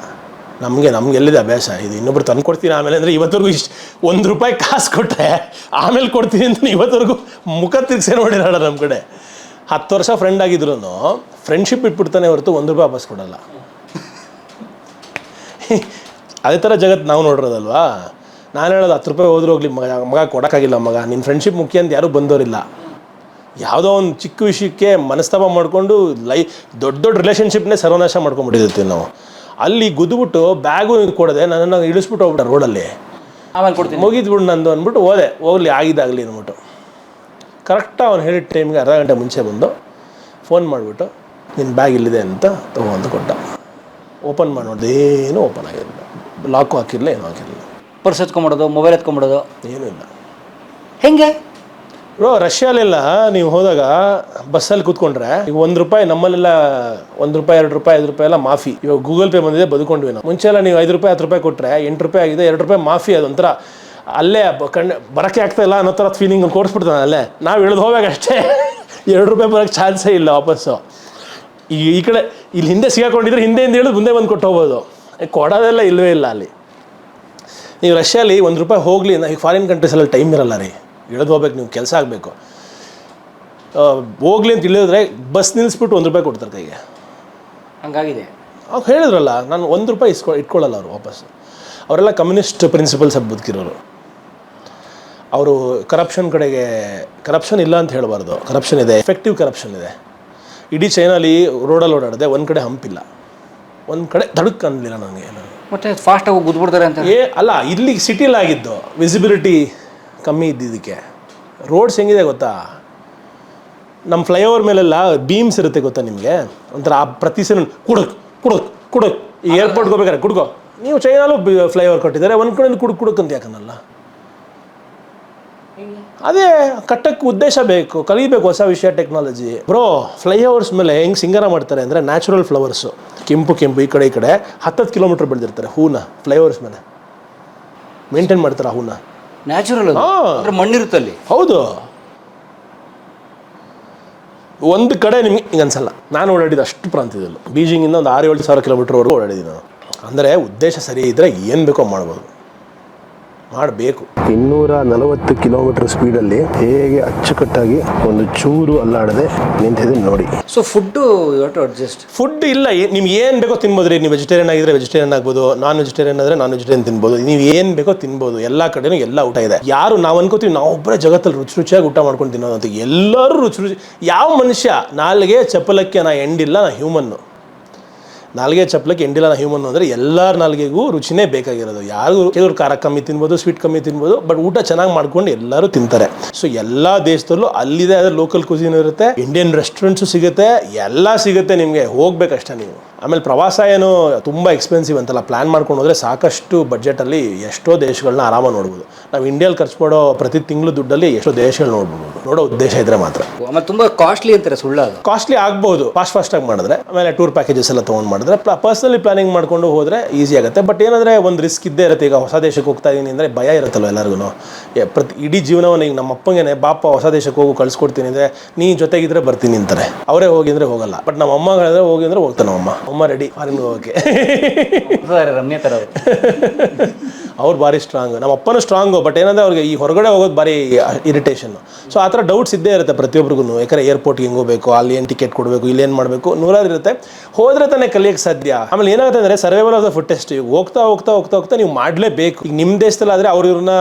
ನಮಗೆ, ನಮ್ಗೆ ಎಲ್ಲಿದೆ ಅಭ್ಯಾಸ? ಇದು ಇನ್ನೊಬ್ರು ತಂದು ಕೊಡ್ತೀನಿ ಆಮೇಲೆ? ಅಂದರೆ ಇವತ್ತರೆಗೂ ಇಷ್ಟು ಒಂದು ರೂಪಾಯಿ ಕಾಸು ಕೊಟ್ಟರೆ ಆಮೇಲೆ ಕೊಡ್ತೀನಿ ಅಂತ ಇವತ್ತರೆಗೂ ಮುಖ ತಿರ್ಗ್ಸೇ ನೋಡಿರಲ್ಲ ನಮ್ಮ ಕಡೆ. ಹತ್ತು ವರ್ಷ ಫ್ರೆಂಡ್ ಆಗಿದ್ರು ಫ್ರೆಂಡ್ಶಿಪ್ ಇಟ್ಬಿಡ್ತಾನೆ ಹೊರತು ಒಂದು ರೂಪಾಯಿ ವಾಪಸ್ ಕೊಡಲ್ಲ. ಅದೇ ಥರ ಜಗತ್ತು ನಾವು ನೋಡಿರೋದಲ್ವಾ? ನಾನು ಹೇಳೋದು ಹತ್ತು ರೂಪಾಯಿ ಹೋದ್ರೂ ಹೋಗಲಿ, ಮಗ ಮಗ ಕೊಡೋಕ್ಕಾಗಿಲ್ಲ ಮಗ. ನಿನ್ನ ಫ್ರೆಂಡ್ಶಿಪ್ ಮುಖ್ಯ ಅಂತ ಯಾರೂ ಬಂದವರಿಲ್ಲ ಯಾವುದೋ ಒಂದು ಚಿಕ್ಕ ವಿಷಯಕ್ಕೆ ಮನಸ್ತಾಪ ಮಾಡಿಕೊಂಡು ಲೈ ದೊಡ್ಡ ದೊಡ್ಡ ರಿಲೇಷನ್ಶಿಪ್ನೇ ಸರ್ವನಾಶ ಮಾಡ್ಕೊಂಡ್ಬಿಟ್ಟಿರ್ತೀವಿ ನಾವು. ಅಲ್ಲಿ ಗುದ್ದುಬಿಟ್ಟು ಬ್ಯಾಗು ಕೊಡದೆ ನನ್ನನ್ನು ಇಳಿಸ್ಬಿಟ್ಟು ಹೋಗ್ಬಿಟ್ಟ ರೋಡಲ್ಲಿ ಆಮೇಲೆ ಕೊಡ್ತೀನಿ. ಮುಗಿದ್ಬಿಡು ನಂದು ಅಂದ್ಬಿಟ್ಟು ಹೋದೆ. ಹೋಗ್ಲಿ ಆಗಿದ್ದಾಗಲಿ ಅಂದ್ಬಿಟ್ಟು. ಕರೆಕ್ಟಾಗಿ ಅವ್ನು ಹೇಳಿದ ಟೈಮ್ಗೆ ಅರ್ಧ ಗಂಟೆ ಮುಂಚೆ ಬಂದು ಫೋನ್ ಮಾಡಿಬಿಟ್ಟು ನಿನ್ನ ಬ್ಯಾಗ್ ಇಲ್ಲಿದೆ ಅಂತ ತೊಗೊಂಡು ಕೊಟ್ಟ. ಓಪನ್ ಮಾಡಿ ಏನು ಏನೂ ಓಪನ್ ಆಗಿರಲಿಲ್ಲ. ಲಾಕು ಹಾಕಿರಲಿಲ್ಲ ಏನೂ ಹಾಕಿರಲಿಲ್ಲ. ಪರ್ಸ್ ಎತ್ಕೊಂಬಿಡೋದು ಮೊಬೈಲ್ ಎತ್ಕೊಂಬಿಡೋದು ಏನೂ ಇಲ್ಲ. ಹೆಂಗೆ? ಬ್ರೋ ರಷ್ಯಾಲೆಲ್ಲ ನೀವು ಹೋದಾಗ ಬಸ್ಸಲ್ಲಿ ಕೂತ್ಕೊಂಡ್ರೆ ಈಗ ಒಂದು ರೂಪಾಯಿ ನಮ್ಮಲ್ಲೆಲ್ಲ ಒಂದು ರೂಪಾಯಿ, ಎರಡು ರೂಪಾಯಿ, ಐದು ರೂಪಾಯಿ ಎಲ್ಲ ಮಾಫಿ. ಇವಾಗ ಗೂಗಲ್ ಪೇ ಬಂದಿದೆ, ಬದುಕೊಂಡ್ವಿ ನಾವು. ಮುಂಚೆ ಎಲ್ಲ ನೀವು ಐದು ರೂಪಾಯಿ, ಹತ್ತು ರೂಪಾಯಿ ಕೊಟ್ಟರೆ ಎಂಟು ರೂಪಾಯಿ ಆಗಿದೆ, ಎರಡು ರೂಪಾಯಿ ಮಾಫಿ ಅದೊಂಥರ. ಅಲ್ಲೇ ಕಣ್ ಬರೋಕ್ಕೆ ಆಗ್ತಾ ಇಲ್ಲ ಅನ್ನೋ ಥರ ಫೀಲಿಂಗ್ ಕೊಡಿಸ್ಬಿಡ್ತಾನೆ ಅಲ್ಲೇ. ನಾವು ಇಳಿದು ಹೋಗ್ಬೇಕು ಅಷ್ಟೇ ಎರಡು ರೂಪಾಯಿ ಬರೋಕ್ಕೆ ಚಾನ್ಸೇ ಇಲ್ಲ ವಾಪಸ್ಸು. ಈ ಈ ಕಡೆ ಇಲ್ಲಿ ಹಿಂದೆ ಸಿಗಾಕೊಂಡಿದ್ರೆ ಹಿಂದೆಯಿಂದ ಇಳಿದು ಮುಂದೆ ಬಂದು ಕೊಟ್ಟು ಹೋಗ್ಬೋದು. ಕೊಡೋದೆಲ್ಲ ಇಲ್ಲವೇ ಇಲ್ಲ ಅಲ್ಲಿ. ನೀವು ರಷ್ಯಾಲಿ ಒಂದು ರೂಪಾಯಿ ಹೋಗಲಿ, ಈಗ ಫಾರಿನ್ ಕಂಟ್ರೀಸಲ್ಲಿ ಟೈಮ್ ಇರಲ್ಲ ರೀ. ಇಳಿದು ಹೋಗ್ಬೇಕು ನೀವು ಕೆಲಸ ಆಗಬೇಕು. ಹೋಗ್ಲಿ ಅಂತ ಇಳಿದ್ರೆ ಬಸ್ ನಿಲ್ಲಿಸ್ಬಿಟ್ಟು ಒಂದು ರೂಪಾಯಿ ಕೊಡ್ತಾರೆ ಕೈಗೆ. ಹಂಗಾಗಿದೆ. ಅವ್ರು ಹೇಳಿದ್ರಲ್ಲ ನಾನು ಒಂದು ರೂಪಾಯಿ ಇಸ್ಕೊ ಇಟ್ಕೊಳ್ಳಲ್ಲ ಅವರು ವಾಪಸ್. ಅವರೆಲ್ಲ ಕಮ್ಯುನಿಸ್ಟ್ ಪ್ರಿನ್ಸಿಪಲ್ಸ್ ಸಬ್ ಬದುಕಿರೋರು. ಅವರು ಕರಪ್ಷನ್ ಕಡೆಗೆ ಕರಪ್ಷನ್ ಇಲ್ಲ ಅಂತ ಹೇಳಬಾರ್ದು. ಕರಪ್ಷನ್ ಇದೆ ಎಫೆಕ್ಟಿವ್ ಕರಪ್ಷನ್ ಇದೆ. ಇಡೀ ಚೈನಲ್ಲಿ ರೋಡಲ್ಲಿ ಓಡಾಡಿದೆ ಒಂದು ಕಡೆ ಹಂಪಿಲ್ಲ ಒಂದು ಕಡೆ ತಡಕ್ ಅನ್ನಲಿಲ್ಲ ನನಗೆ. ಮತ್ತೆ ಫಾಸ್ಟಾಗಿ ಗುದ್ಬಿಡ್ತಾರೆ ಅಂತ ಏ ಅಲ್ಲ ಇಲ್ಲಿ ಸಿಟಿಲಾಗಿದ್ದು ವಿಸಿಬಿಲಿಟಿ ಕಮ್ಮಿ ಇದ್ದಿದ್ದಕ್ಕೆ ರೋಡ್ಸ್ ಹೆಂಗಿದೆ ಗೊತ್ತಾ? ನಮ್ಮ ಫ್ಲೈಓವರ್ ಮೇಲೆಲ್ಲ ಬೀಮ್ಸ್ ಇರುತ್ತೆ ಗೊತ್ತಾ ನಿಮಗೆ? ಒಂಥರ ಆ ಪ್ರತಿ ಸಲ ಕುಡಕ್ ಕುಡಕ್ ಕುಡಕ್. ಈ ಏರ್ಪೋರ್ಟ್ಗೆ ಹೋಗ್ಬೇಕಾರೆ ಕುಡ್ಕೋ. ನೀವು ಚೈನಾಲು ಫ್ಲೈಓವರ್ ಕೊಟ್ಟಿದ್ದಾರೆ ಒಂದು ಕಡೆ ಕುಡುಕ್ ಕುಡುಕ್ ಅಂತ ಯಾಕನ್ನಲ್ಲ? ಅದೇ ಕಟ್ಟಕ್ಕೆ ಉದ್ದೇಶ ಬೇಕು ಕಲಿಬೇಕು ಹೊಸ ವಿಷಯ ಟೆಕ್ನಾಲಜಿ ಬ್ರೋ ಫ್ಲೈಓವರ್ಸ್ ಮೇಲೆ ಹೆಂಗೆ ಸಿಂಗಾರ ಮಾಡ್ತಾರೆ ಅಂದರೆ ನ್ಯಾಚುರಲ್ ಫ್ಲವರ್ಸು ಕೆಂಪು ಕೆಂಪು ಈ ಕಡೆ ಈ ಕಡೆ. ಹತ್ತತ್ತು ಕಿಲೋಮೀಟ್ರ್ ಬೆಳೆದಿರ್ತಾರೆ ಹೂನ ಫ್ಲೈಓವರ್ಸ್ ಮೇಲೆ. ಮೇಂಟೈನ್ ಮಾಡ್ತಾರೆ ಆ ಹೂನ? ನ್ಯಾಚುರಲ್ ಅಂದ್ರೆ ಮಣ್ಣಿರುತ್ತೆ ಅಲ್ಲಿ ಹೌದು. ಒಂದು ಕಡೆ ನಿಮ್ಗೆ ಹಿಂಗೆ ಅನ್ಸಲ್ಲ. ನಾನು ಓಡಾಡಿದ ಅಷ್ಟು ಪ್ರಾಂತ್ಯದಲ್ಲೂ. ಬೀಜಿಂಗಿಂದ ಒಂದು ಆರು ಏಳು ಸಾವಿರ ಕಿಲೋಮೀಟರ್ವರೆಗೂ ಓಡಾಡಿದ್ದೀನಿ ನಾನು. ಅಂದರೆ ಉದ್ದೇಶ ಸರಿ ಇದ್ದರೆ ಏನು ಬೇಕೋ ಮಾಡ್ಬೋದು. ಮಾಡಬೇಕು. ಇನ್ನೂರ ನಲವತ್ತು ಕಿಲೋಮೀಟರ್ ಸ್ಪೀಡಲ್ಲಿ ಹೇಗೆ ಅಚ್ಚುಕಟ್ಟಾಗಿ ಒಂದು ಚೂರು ಅಲ್ಲಾಡದೆ ನಿಂತಿದೆ ನೋಡಿ. So food to adjust food ಇಲ್ಲ ನಿಮ್ಗೆ ಏನು ಬೇಕೋ ತಿನ್ಬೋದು ರೀ ನೀವು ವೆಜಿಟೇರಿಯನ್ ಆಗಿದ್ರೆ ವೆಜಿಟೇರಿಯನ್ ಆಗ್ಬೋದು ನಾನ್ ವೆಜಿಟೇರಿಯನ್ ಆದರೆ ನಾನ್ ವೆಜಿಟೇರಿಯನ್ ತಿನ್ಬೋದು. ನೀವು ಏನು ಬೇಕೋ ತಿನ್ಬೋದು. ಎಲ್ಲ ಕಡೆನೂ ಎಲ್ಲ ಊಟ ಇದೆ. ಯಾರು ನಾವು ಅನ್ಕೋತೀವಿ ನಾವು ಒಬ್ಬರೇ ಜಗತ್ತಲ್ಲಿ ರುಚಿ ರುಚಿಯಾಗಿ ಊಟ ಮಾಡ್ಕೊಂಡು ತಿನ್ನೋದು ಅಂತ. ಎಲ್ಲರೂ ರುಚಿ ರುಚಿ ಯಾವ ಮನುಷ್ಯ ನಾಲ್ಗೆ ಚಪ್ಪಲಕ್ಕೆ ನಾ ಎಂಡಿಲ್ಲ ನಾ ಹ್ಯೂಮನ್ನು ನಾಲ್ಗೆ ಚಪ್ಪಲಕ್ಕೆ ಎಂಡಿಲ್ಲ ಹ್ಯೂಮನ್ ಅಂದರೆ ಎಲ್ಲರ ನಾಲ್ಗೆಗೂ ರುಚಿನೇ ಬೇಕಾಗಿರೋದು. ಯಾರಿಗೂ ಕೆಲವರು ಖಾರ ಕಮ್ಮಿ ತಿನ್ಬೋದು ಸ್ವೀಟ್ ಕಮ್ಮಿ ತಿನ್ಬೋದು ಬಟ್ ಊಟ ಚೆನ್ನಾಗಿ ಮಾಡ್ಕೊಂಡು ಎಲ್ಲರೂ ತಿಂತಾರೆ. ಸೊ ಎಲ್ಲ ದೇಶದಲ್ಲೂ ಅಲ್ಲಿದೆ ಅದೇ ಲೋಕಲ್ ಕುಸಿನ್ ಇರುತ್ತೆ. ಇಂಡಿಯನ್ ರೆಸ್ಟೋರೆಂಟ್ಸು ಸಿಗುತ್ತೆ, ಎಲ್ಲ ಸಿಗುತ್ತೆ ನಿಮಗೆ. ಹೋಗ್ಬೇಕಷ್ಟೇ ನೀವು. ಆಮೇಲೆ ಪ್ರವಾಸ ಏನು ತುಂಬ ಎಕ್ಸ್ಪೆನ್ಸಿವ್ ಅಂತಲ್ಲ. ಪ್ಲ್ಯಾನ್ ಮಾಡ್ಕೊಂಡು ಹೋದರೆ ಸಾಕಷ್ಟು ಬಜೆಟಲ್ಲಿ ಎಷ್ಟೋ ದೇಶಗಳನ್ನ ಆರಾಮಾಗಿ ನೋಡ್ಬೋದು. ನಾವು ಇಂಡಿಯಲ್ಲಿ ಖರ್ಚು ಮಾಡೋ ಪ್ರತಿ ತಿಂಗಳು ದುಡ್ಡಲ್ಲಿ ಎಷ್ಟೋ ದೇಶಗಳು ನೋಡ್ಬೋದು. ನೋಡೋ ಉದ್ದೇಶ ಇದ್ರೆ ಮಾತ್ರ. ಆಮೇಲೆ ತುಂಬ ಕಾಸ್ಟ್ಲಿ ಅಂತಾರೆ ಸುಳ್ಳು ಅದು. ಕಾಸ್ಟ್ಲಿ ಆಗ್ಬೋದು. ಫಾಸ್ಟ್ ಫಾಸ್ಟಾಗಿ ಮಾಡಿದ್ರೆ. ಆಮೇಲೆ ಟೂರ್ ಪ್ಯಾಕೇಜಸ್ ಎಲ್ಲ ತೊಗೊಂಡು ಮಾಡಿದ್ರೆ. ಪರ್ಸನಲಿ ಪ್ಲಾನಿಂಗ್ ಮಾಡ್ಕೊಂಡು ಹೋದರೆ ಈಸಿ ಆಗುತ್ತೆ. ಬಟ್ ಏನಂದರೆ ಒಂದು ರಿಸ್ಕ್ ಇದ್ದೇ ಇರುತ್ತೆ. ಈಗ ಹೊಸ ದೇಶಕ್ಕೆ ಹೋಗ್ತಾ ಇದ್ದೀನಿ ಅಂದರೆ ಭಯ ಇರುತ್ತಲ್ಲ ಎಲ್ಲರಿಗೂ ಪ್ರತಿ ಇಡೀ ಜೀವನವನ್ನು ಈಗ ನಮ್ಮ ಅಪ್ಪಂಗೆ ಬಾಪ ಹೊಸ ದೇಶಕ್ಕೆ ಹೋಗಿ ಕಳಿಸ್ಕೊಡ್ತೀನಿ ಅಂದರೆ ನೀ ಜೊತೆಗಿದ್ರೆ ಬರ್ತೀನಿ ಅಂತಾರೆ. ಅವರೇ ಹೋಗಿ ಅಂದರೆ ಹೋಗಲ್ಲ. ಬಟ್ ನಮ್ಮ ಅಮ್ಮ ಹೇಳಿದ್ರೆ ಹೋಗಿ ಅಂದರೆ ಹೋಗ್ತಾನೆ ಅಮ್ಮ. ಅಮ್ಮ ರೆಡಿ ಫಾರಿನ್ ಹೋಗೋಕೆ ರಮ್ಯ ಥರ ಅವ್ರು. ಭಾರಿ ಸ್ಟ್ರಾಂಗ್ ನಮ್ಮ ಅಪ್ಪನೂ ಸ್ಟ್ರಾಂಗು ಬಟ್ ಏನಂದ್ರೆ ಅವ್ರಿಗೆ ಈ ಹೊರಗಡೆ ಹೋಗೋದು ಭಾರಿ ಇರಿಟೇಷನ್ ಸೊ ಆ ಥರ ಡೌಟ್ಸ್ ಇದ್ದೇ ಇರುತ್ತೆ ಪ್ರತಿಯೊಬ್ಬರಿಗೂ ಯಾಕಂದ್ರೆ ಏರ್ಪೋರ್ಟ್ಗೆ ಹೆಂಗೆ ಹೋಗಬೇಕು ಅಲ್ಲಿ ಏನು ಟಿಕೆಟ್ ಕೊಡಬೇಕು ಇಲ್ಲಿ ಏನು ಮಾಡಬೇಕು ನೂರಾರು ಇರುತ್ತೆ. ಹೋದ್ರೆ ತಾನೇ ಕಲಿಯೋಕ್ಕೆ ಸಾಧ್ಯ. ಆಮೇಲೆ ಏನಾಗುತ್ತೆ ಅಂದರೆ survival of the food test ಹೋಗ್ತಾ ಹೋಗ್ತಾ ಹೋಗ್ತಾ ಹೋಗ್ತಾ ನೀವು ಮಾಡಲೇಬೇಕು. ಈಗ ನಿಮ್ಮ ದೇಶದಲ್ಲಿ ಆದರೆ ಅವ್ರ ಇವ್ರನ್ನ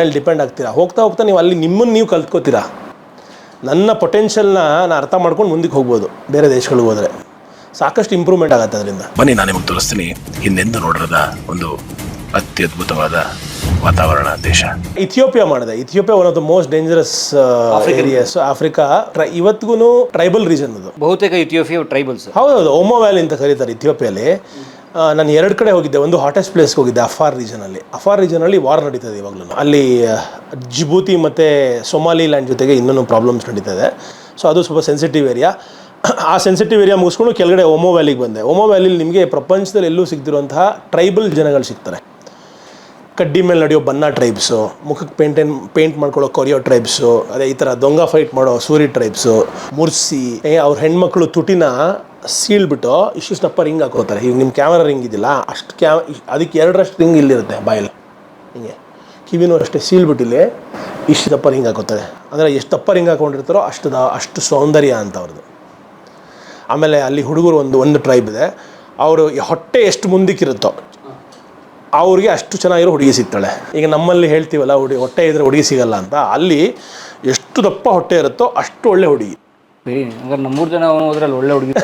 ಮೇಲೆ ಡಿಪೆಂಡ್ ಆಗ್ತೀರಾ? ಹೋಗ್ತಾ ಹೋಗ್ತಾ ನೀವು ಅಲ್ಲಿ ನಿಮ್ಮನ್ನು ನೀವು ಕಲ್ತ್ಕೋತೀರಾ? ನನ್ನ ಪೊಟೆನ್ಷಿಯಲ್ನ ನಾನು ಅರ್ಥ ಮಾಡ್ಕೊಂಡು ಮುಂದಕ್ಕೆ ಹೋಗ್ಬೋದು. ಬೇರೆ ದೇಶಗಳಿಗೆ ಹೋದರೆ. ಸಾಕಷ್ಟು ಇಂಪ್ರೂವ್ಮೆಂಟ್ ಆಗುತ್ತೆ ಅದರಿಂದ. ಬನ್ನಿ ನಾನು ನಿಮಗೆ ತೋರಿಸ್ತೀನಿ. ಹಿಂದೆಂದು ನೋಡಿರದ ಒಂದು ಅತ್ಯದ್ಭುತವಾದ ವಾತಾವರಣ ದೇಶ. ಇಥಿಯೋಪಿಯಾ ಮಾಡಿದೆ. Ethiopia one of the most dangerous areas Africa try ಇವತ್ತಿಗೂ ಟ್ರೈಬಲ್ ರೀಜನ್ ಅದು. ಬಹುತೇಕ ಇಥಿಯೋಪಿಯಾ ಟ್ರೈಬಲ್ಸ್ ಹೌದೌದು ಒಮೋ ವ್ಯಾಲಿ ಅಂತ ಕರೀತಾರೆ ಇಥಿಯೋಪಿಯಲ್ಲಿ. ನಾನು ಎರಡು ಕಡೆ ಹೋಗಿದ್ದೆ. ಒಂದು ಹಾಟೆಸ್ಟ್ ಪ್ಲೇಸ್ಗೆ ಹೋಗಿದ್ದೆ ಅಫಾರ್ ರೀಜನಲ್ಲಿ ಅಫಾರ್ ರೀಜನಲ್ಲಿ ವಾರ್ ನಡೀತದೆ ಇವಾಗಲೂ ಅಲ್ಲಿ ಜಿಬೂತಿ ಮತ್ತು ಸೊಮಾಲಿ ಲ್ಯಾಂಡ್ ಜೊತೆಗೆ ಇನ್ನೂ ಪ್ರಾಬ್ಲಮ್ಸ್ ನಡೀತದೆ. ಸೊ ಅದು ಸ್ವಲ್ಪ ಸೆನ್ಸಿಟಿವ್ ಏರಿಯಾ ಆ ಸೆನ್ಸಿಟಿವ್ ಏರಿಯಾ ಮುಗಿಸ್ಕೊಂಡು ಕೆಳಗಡೆ ಓಮೋ ವ್ಯಾಲಿಗೆ ಬಂದೆ. ಓಮೋ ವ್ಯಾಲಿಲಿ ನಿಮಗೆ ಪ್ರಪಂಚದಲ್ಲಿ ಎಲ್ಲೂ ಸಿಗ್ತಿರುವಂತಹ ಟ್ರೈಬಲ್ ಜನಗಳು ಸಿಗ್ತಾರೆ. ಕಡ್ಡಿ ಮೇಲೆ ನಡೆಯೋ ಬನ್ನ ಟ್ರೈಬ್ಸು ಮುಖಕ್ಕೆ ಪೇಂಟೇನ್ ಪೇಂಟ್ ಮಾಡ್ಕೊಳ್ಳೋ ಕೊರಿಯೋ ಟ್ರೈಬ್ಸು ಅದೇ ಈ ಥರ ದೊಂಗ ಫೈಟ್ ಮಾಡೋ ಸೂರಿ ಟ್ರೈಬ್ಸು ಮುರ್ಸಿ ಅವ್ರ ಹೆಣ್ಮಕ್ಳು ತುಟಿನ ಸೀಳ್ಬಿಟ್ಟು ಇಷ್ಟು ಸ್ಟಪ್ಪ ರಿಂಗ್ ಹಾಕೋತಾರೆ ಈಗ ನಿಮ್ಮ ಕ್ಯಾಮರಾ ರಿಂಗ್ ಇದಿಲ್ಲ, ಅಷ್ಟು ಕ್ಯಾ, ಅದಕ್ಕೆ ಎರಡರಷ್ಟು ರಿಂಗ್ ಇಲ್ಲಿರುತ್ತೆ ಬಾಯಲ್ಲಿ. ಹಿಂಗೆ. ಕಿವಿನೂ ಅಷ್ಟೇ ಸೀಳ್ಬಿಟ್ಟಿಲ್ಲಿ ಇಷ್ಟು ದಪ್ಪ ರಿಂಗ್ ಹಾಕೋತಾರೆ ಅಂದರೆ ಎಷ್ಟು ದಪ್ಪ ರಿಂಗ್ ಹಾಕೊಂಡಿರ್ತಾರೋ ಅಷ್ಟು ದ, ಅಷ್ಟು ಸೌಂದರ್ಯ ಅಂತ ಅವ್ರದ್ದು ಆಮೇಲೆ ಅಲ್ಲಿ ಹುಡುಗರು ಒಂದು ಒಂದು ಟ್ರೈಬ್ ಇದೆ. ಅವರು ಹೊಟ್ಟೆ ಎಷ್ಟು ಮುಂದಿಕ್ಕಿರುತ್ತೋ, ಅವ್ರಿಗೆ ಅಷ್ಟು ಚೆನ್ನಾಗಿರೋ ಹುಡುಗಿ ಸಿಗ್ತಾಳೆ. ಈಗ ನಮ್ಮಲ್ಲಿ ಹೇಳ್ತೀವಲ್ಲ, ಹುಡುಗಿ, ಹೊಟ್ಟೆ ಇದ್ರೆ ಹುಡುಗಿ ಸಿಗಲ್ಲ ಅಂತ. ಅಲ್ಲಿ ಎಷ್ಟು ದಪ್ಪ ಹೊಟ್ಟೆ ಇರುತ್ತೋ ಅಷ್ಟು ಒಳ್ಳೆ ಹುಡುಗಿ. ಹಂಗಾರೆ ನಮ್ಮ ಮೂರು ಜನ ಅವನು ಹೋದ್ರಲ್ಲಿ ಒಳ್ಳೆ ಹುಡುಗಿ.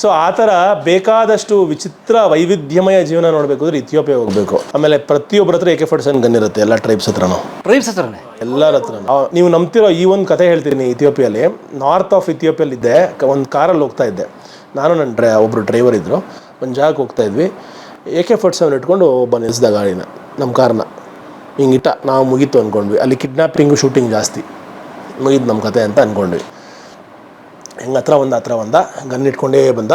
ಸೊ ಆ ಥರ ಬೇಕಾದಷ್ಟು ವಿಚಿತ್ರ ವೈವಿಧ್ಯಮಯ ಜೀವನ ನೋಡಬೇಕು ಅಂದ್ರೆ ಇಥಿಯೋಪಿಯಾ ಹೋಗಬೇಕು. ಆಮೇಲೆ ಪ್ರತಿಯೊಬ್ಬರ ಹತ್ರ ಎಕೆ ಫೋರ್ಟಿ ಗನ್ ಇರುತ್ತೆ ಎಲ್ಲ ಟ್ರೈಬ್ಸ್ ಹತ್ರನೂ. ಟ್ರೈಬ್ಸ್ ಹತ್ರ ಎಲ್ಲರ ಹತ್ರ ನೀವು ನಂಬ್ತಿರೋ ಈ ಒಂದು ಕತೆ ಹೇಳ್ತೀನಿ ಇಥಿಯೋಪಿಯಲ್ಲಿ ನಾರ್ತ್ ಆಫ್ ಇಥಿಯೋಪಿಯಲ್ಲಿ ಇದ್ದೆ ಒಂದು ಕಾರಲ್ಲಿ ಹೋಗ್ತಾ ಇದ್ದೆ. ನಾನು ನನ್ನ ಡ್ರೈ ಒಬ್ಬರು ಡ್ರೈವರ್ ಇದ್ದರು ಒಂದು ಜಾಗಕ್ಕೆ ಹೋಗ್ತಾ ಇದ್ವಿ. ಎ ಕೆ ಫೋರ್ಟಿ ಸೆವೆನ್ ಇಟ್ಕೊಂಡು ಒಬ್ಬ ನಿಲ್ಸ್ದ ಗಾಡಿನ ನಮ್ಮ ಕಾರ್ನ ಹಿಂಗಿಟ್ಟ ನಾವು ಮುಗೀತು ಅಂದ್ಕೊಂಡ್ವಿ ಅಲ್ಲಿ ಕಿಡ್ನಾಪಿಂಗು ಶೂಟಿಂಗ್ ಜಾಸ್ತಿ. ಮುಗೀತು ನಮ್ಮ ಕತೆ ಅಂತ ಅಂದ್ಕೊಂಡ್ವಿ ಹೆಂಗೆ ಹತ್ರ ಒಂದು ಹತ್ರ ಬಂದ ಗನ್ ಇಟ್ಕೊಂಡೇ ಬಂದ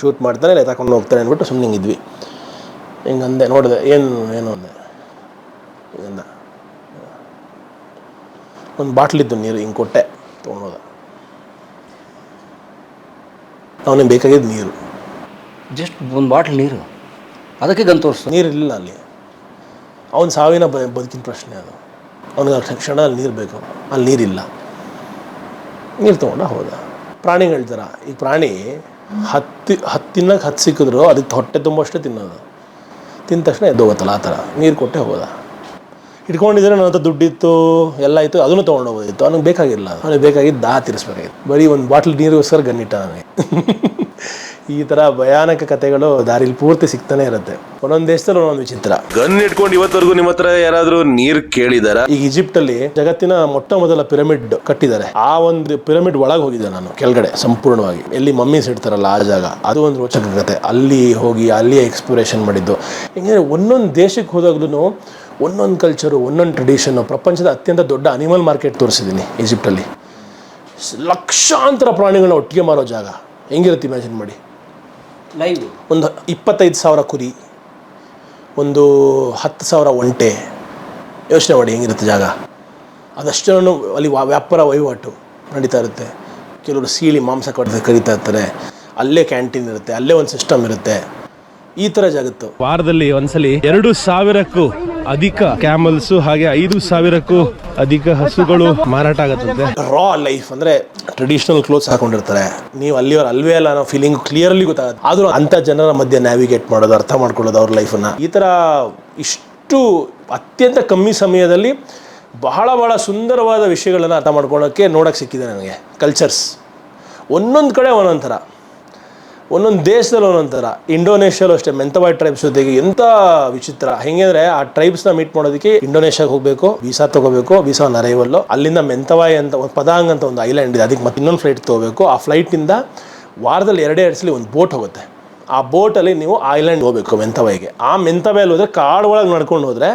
ಶೂಟ್ ಮಾಡ್ತಾನೆ ಇಲ್ಲ ತಗೊಂಡು ಹೋಗ್ತಾನೆ ಅಂದ್ಬಿಟ್ಟು ಸುಮ್ಮನೆ ಹಿಂಗಿದ್ವಿ ಹಿಂಗೆ ಅಂದೆ ನೋಡಿದೆ ಏನು ಏನು ಅಂದೆ. ಹಿಂಗಂದ ಒಂದು ಬಾಟ್ಲಿದ್ದು ನೀರು ಹಿಂಗೆ ಕೊಟ್ಟೆ ತೊಗೊಂಡೋದ ಅವನಿಗೆ ಬೇಕಾಗಿದ್ದು ನೀರು. ಜಸ್ಟ್ ಒಂದು ಬಾಟ್ಲ್ ನೀರು? ಅದಕ್ಕೆ ಗನ್ ತೋರಿಸ್ತು ನೀರು ಇರಲಿಲ್ಲ ಅಲ್ಲಿ. ಅವನ ಸಾವಿನ ಬದುಕಿನ ಪ್ರಶ್ನೆ ಅದು. ಅವನಿಗೆ ಆ ಕ್ಷಣ ಅಲ್ಲಿ ನೀರು ಬೇಕು. ಅಲ್ಲಿ ನೀರಿಲ್ಲ. ನೀರು ತೊಗೊಂಡ ಹೋದ. ಪ್ರಾಣಿಗಳ ಥರ ಈ ಪ್ರಾಣಿ ಹತ್ತಿ, ಹತ್ತು ತಿನ್ನೋಕೆ ಹತ್ತು ಸಿಕ್ಕಿದ್ರು, ಅದಕ್ಕೆ ಹೊಟ್ಟೆ ತುಂಬಷ್ಟೇ ತಿನ್ನೋದು. ತಿಂದ ತಕ್ಷಣ ಎದ್ದೋಗುತ್ತಲ್ಲ ಆ ಥರ. ನೀರು ಕೊಟ್ಟೆ ಹೋದ. ಇಟ್ಕೊಂಡಿದ್ರೆ ನನ್ನ ಹತ್ರ ದುಡ್ಡಿತ್ತು, ಎಲ್ಲ ಇತ್ತು, ಅದನ್ನು ತೊಗೊಂಡು ಹೋಗೋದಿತ್ತು. ಅವ್ನಿಗೆ ಬೇಕಾಗಿಲ್ಲ. ಅವನಿಗೆ ಬೇಕಾಗಿದ್ದು ದಾ ತಿರ್ಸ್ಬೇಕಾಗಿತ್ತು. ಬರೀ ಒಂದು ಬಾಟ್ಲ್ ನೀರಿಗೋಸ್ಕರ ಗನ್ನಿಟ್ಟ ನನಗೆ ಈ ಥರ ಭಯಾನಕ ಕಥೆಗಳು ದಾರಿಲಿ ಪೂರ್ತಿ ಸಿಗ್ತಾನೆ ಇರುತ್ತೆ. ಒಂದೊಂದು ದೇಶದಲ್ಲಿ ಒಂದೊಂದು ವಿಚಿತ್ರ. ಗನ್ ಇಟ್ಕೊಂಡು ಇವತ್ತವರೆಗೂ ನಿಮ್ಮ ಹತ್ರ ಯಾರಾದ್ರೂ ನೀರ್ ಕೇಳಿದಾರ? ಈಗ ಈಜಿಪ್ಟ್ ಅಲ್ಲಿ ಜಗತ್ತಿನ ಮೊಟ್ಟ ಮೊದಲ ಪಿರಮಿಡ್ ಕಟ್ಟಿದ್ದಾರೆ. ಆ ಒಂದು ಪಿರಮಿಡ್ ಒಳಗೆ ಹೋಗಿದ್ದೆ ನಾನು ಕೆಳಗಡೆ ಸಂಪೂರ್ಣವಾಗಿ. ಎಲ್ಲಿ ಮಮ್ಮೀಸ್ ಇಡ್ತಾರಲ್ಲ ಆ ಜಾಗ ಅದು ಒಂದು ರೋಚಕ ಕತೆ. ಅಲ್ಲಿ ಹೋಗಿ ಅಲ್ಲಿ ಎಕ್ಸ್ಪ್ಲೋರೇಷನ್ ಮಾಡಿದ್ದು. ಹಿಂಗೆ ಒಂದೊಂದು ದೇಶಕ್ಕೆ ಹೋದಾಗ್ಲೂ ಒಂದೊಂದು ಕಲ್ಚರು ಒಂದೊಂದು ಟ್ರೆಡಿಷನ್ನು ಪ್ರಪಂಚದ ಅತ್ಯಂತ ದೊಡ್ಡ ಅನಿಮಲ್ ಮಾರ್ಕೆಟ್ ತೋರಿಸಿದ್ದೀನಿ ಈಜಿಪ್ಟಲ್ಲಿ. ಲಕ್ಷಾಂತರ ಪ್ರಾಣಿಗಳನ್ನ ಒಟ್ಟಿಗೆ ಮಾರೋ ಜಾಗ. ಹೆಂಗಿರುತ್ತೆ ಇಮ್ಯಾಜಿನ್ ಮಾಡಿ. ಲೈವ್ ಒಂದು ಇಪ್ಪತ್ತೈದು ಸಾವಿರ ಕುರಿ, ಒಂದು ಹತ್ತು ಸಾವಿರ ಒಂಟೆ, ಯೋಚನೆ ಮಾಡಿ ಹೆಂಗಿರುತ್ತೆ ಜಾಗ. ಅದಷ್ಟು ಅಲ್ಲಿ ವ್ಯಾಪಾರ ವಹಿವಾಟು ನಡೀತಾ ಇರುತ್ತೆ. ಕೆಲವರು ಸೀಳಿ ಮಾಂಸ ಕಟ್ಟ ಕರಿತಾ ಇರ್ತಾರೆ. ಅಲ್ಲೇ ಕ್ಯಾಂಟೀನ್ ಇರುತ್ತೆ, ಅಲ್ಲೇ ಒಂದು ಸಿಸ್ಟಮ್ ಇರುತ್ತೆ. ಈ ತರ ಜಾಗತ್ತು. ವಾರದಲ್ಲಿ ಒಂದ್ಸಲಿ ಎರಡು ಸಾವಿರಕ್ಕೂ ಅಧಿಕ ಕ್ಯಾಮಲ್ಸ್ ಹಾಗೆ ಐದು ಸಾವಿರಕ್ಕೂ ಅಧಿಕ ಹಸುಗಳು ಮಾರಾಟ ಆಗತ್ತಂತೆ. ರಾ ಲೈಫ್ ಅಂದ್ರೆ ಟ್ರೆಡಿಷನಲ್ ಕ್ಲೋತ್ಸ್ ಹಾಕೊಂಡಿರ್ತಾರೆ. ನೀವು ಅಲ್ಲಿಯವ್ರು ಅಲ್ವೇ ಅಲ್ಲ ಅನ್ನೋ ಫೀಲಿಂಗ್ ಕ್ಲಿಯರ್ಲಿ ಗೊತ್ತಾಗುತ್ತೆ. ಆದರೂ ಅಂತ ಜನರ ಮಧ್ಯೆ ನ್ಯಾವಿಗೇಟ್ ಮಾಡೋದು ಅರ್ಥ ಮಾಡ್ಕೊಳ್ಳೋದು ಅವ್ರ ಲೈಫನ್ನು ಈ ತರ ಇಷ್ಟು ಅತ್ಯಂತ ಕಮ್ಮಿ ಸಮಯದಲ್ಲಿ ಬಹಳ ಬಹಳ ಸುಂದರವಾದ ವಿಷಯಗಳನ್ನು ಅರ್ಥ ಮಾಡ್ಕೊಳ್ಳೋಕ್ಕೆ ನೋಡೋಕೆ ಸಿಕ್ಕಿದೆ ನನಗೆ. ಕಲ್ಚರ್ಸ್ ಒಂದೊಂದು ಕಡೆ ಒಂದೊಂದು ಥರ. ಒಂದೊಂದು ದೇಶದಲ್ಲಿ ಒಂದೊಂದು ಥರ. ಇಂಡೋನೇಷ್ಯಾಲು ಅಷ್ಟೇ ಮೆಂತವಾಯ್ ಟ್ರೈಬ್ಸ್ ಜೊತೆಗೆ ಎಂಥ ವಿಚಿತ್ರ. ಹೆಂಗಂದ್ರೆ ಆ ಟ್ರೈಬ್ಸ್ನ ಮೀಟ್ ಮಾಡೋದಕ್ಕೆ ಇಂಡೋನೇಷ್ಯಾಗೆ ಹೋಗಬೇಕು ವೀಸಾ ತಗೋಬೇಕು ವೀಸಾ ಒಂದು ಅರೈವಲ್ಲು ಅಲ್ಲಿಂದ ಮೆಂತವಾಯ್ ಅಂತ ಒಂದು ಪದಾಂಗ್ ಅಂತ ಒಂದು ಐಲ್ಯಾಂಡ್ ಇದೆ. ಅದಕ್ಕೆ ಮತ್ತೆ ಇನ್ನೊಂದು ಫ್ಲೈಟ್ ತೊಗೋಬೇಕು. ಆ ಫ್ಲೈಟಿಂದ ವಾರದಲ್ಲಿ ಎರಡೇ ಎರಡು ಸಲ ಒಂದು ಬೋಟ್ ಹೋಗುತ್ತೆ. ಆ ಬೋಟಲ್ಲಿ ನೀವು ಐಲ್ಯಾಂಡ್ ಹೋಗಬೇಕು ಮೆಂತವಾಯಿಗೆ ಆ ಮೆಂತವಾಯಲ್ಲಿ ಹೋದರೆ ಕಾಡು ಒಳಗೆ ನಡ್ಕೊಂಡು ಹೋದರೆ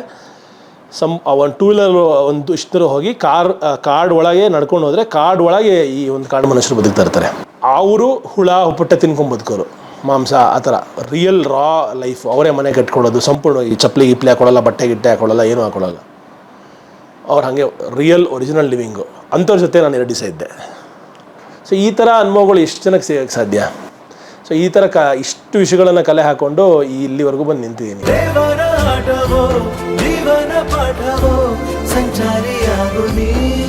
ಸಮ್ ಒಂದು ಟೂ ವೀಲರ್ ಒಂದು ಇಷ್ಟರು ಹೋಗಿ ಕಾರ್ ಕಾರ್ಡ್ ಒಳಗೆ ನಡ್ಕೊಂಡು ಹೋದರೆ ಕಾರ್ಡ್ ಒಳಗೆ ಈ ಒಂದು ಕಾಡು ಮನುಷ್ಯರು ಬದುಕ್ತಾ ಇರ್ತಾರೆ. ಅವರು ಹುಳ ಪುಟ್ಟ ತಿನ್ಕೊಂಡು ಬದುಕೋರು. ಮಾಂಸ ಆ ಥರ. ರಿಯಲ್ ರಾ ಲೈಫ್ ಅವರೇ ಮನೆ ಕಟ್ಕೊಳ್ಳೋದು. ಈ ಚಪ್ಪಲಿ ಗಿಪ್ಲಿ ಹಾಕೊಳ್ಳಲ್ಲ, ಬಟ್ಟೆ ಗಿಟ್ಟೆ ಹಾಕೊಳ್ಳಲ್ಲ, ಏನೂ ಹಾಕೊಳ್ಳಲ್ಲ. ಅವ್ರು ಹಾಗೆ ರಿಯಲ್ ಒರಿಜಿನಲ್ ಲಿವಿಂಗು ಅಂಥವ್ರ ಜೊತೆ ನಾನು ಎರಡು ದಿವಸ ಇದ್ದೆ. ಸೊ ಈ ಥರ ಅನುಭವಗಳು ಎಷ್ಟು ಜನಕ್ಕೆ ಸಿಗೋಕ್ಕೆ ಸಾಧ್ಯ? ಸೊ ಈ ಥರ ಕ ಇಷ್ಟು ವಿಷಯಗಳನ್ನು ಕಲೆ ಹಾಕ್ಕೊಂಡು ಇಲ್ಲಿವರೆಗೂ ಬಂದು ನಿಂತಿದ್ದೀನಿ. ಸಂಚಾರಿಯಾಗು ನೀ.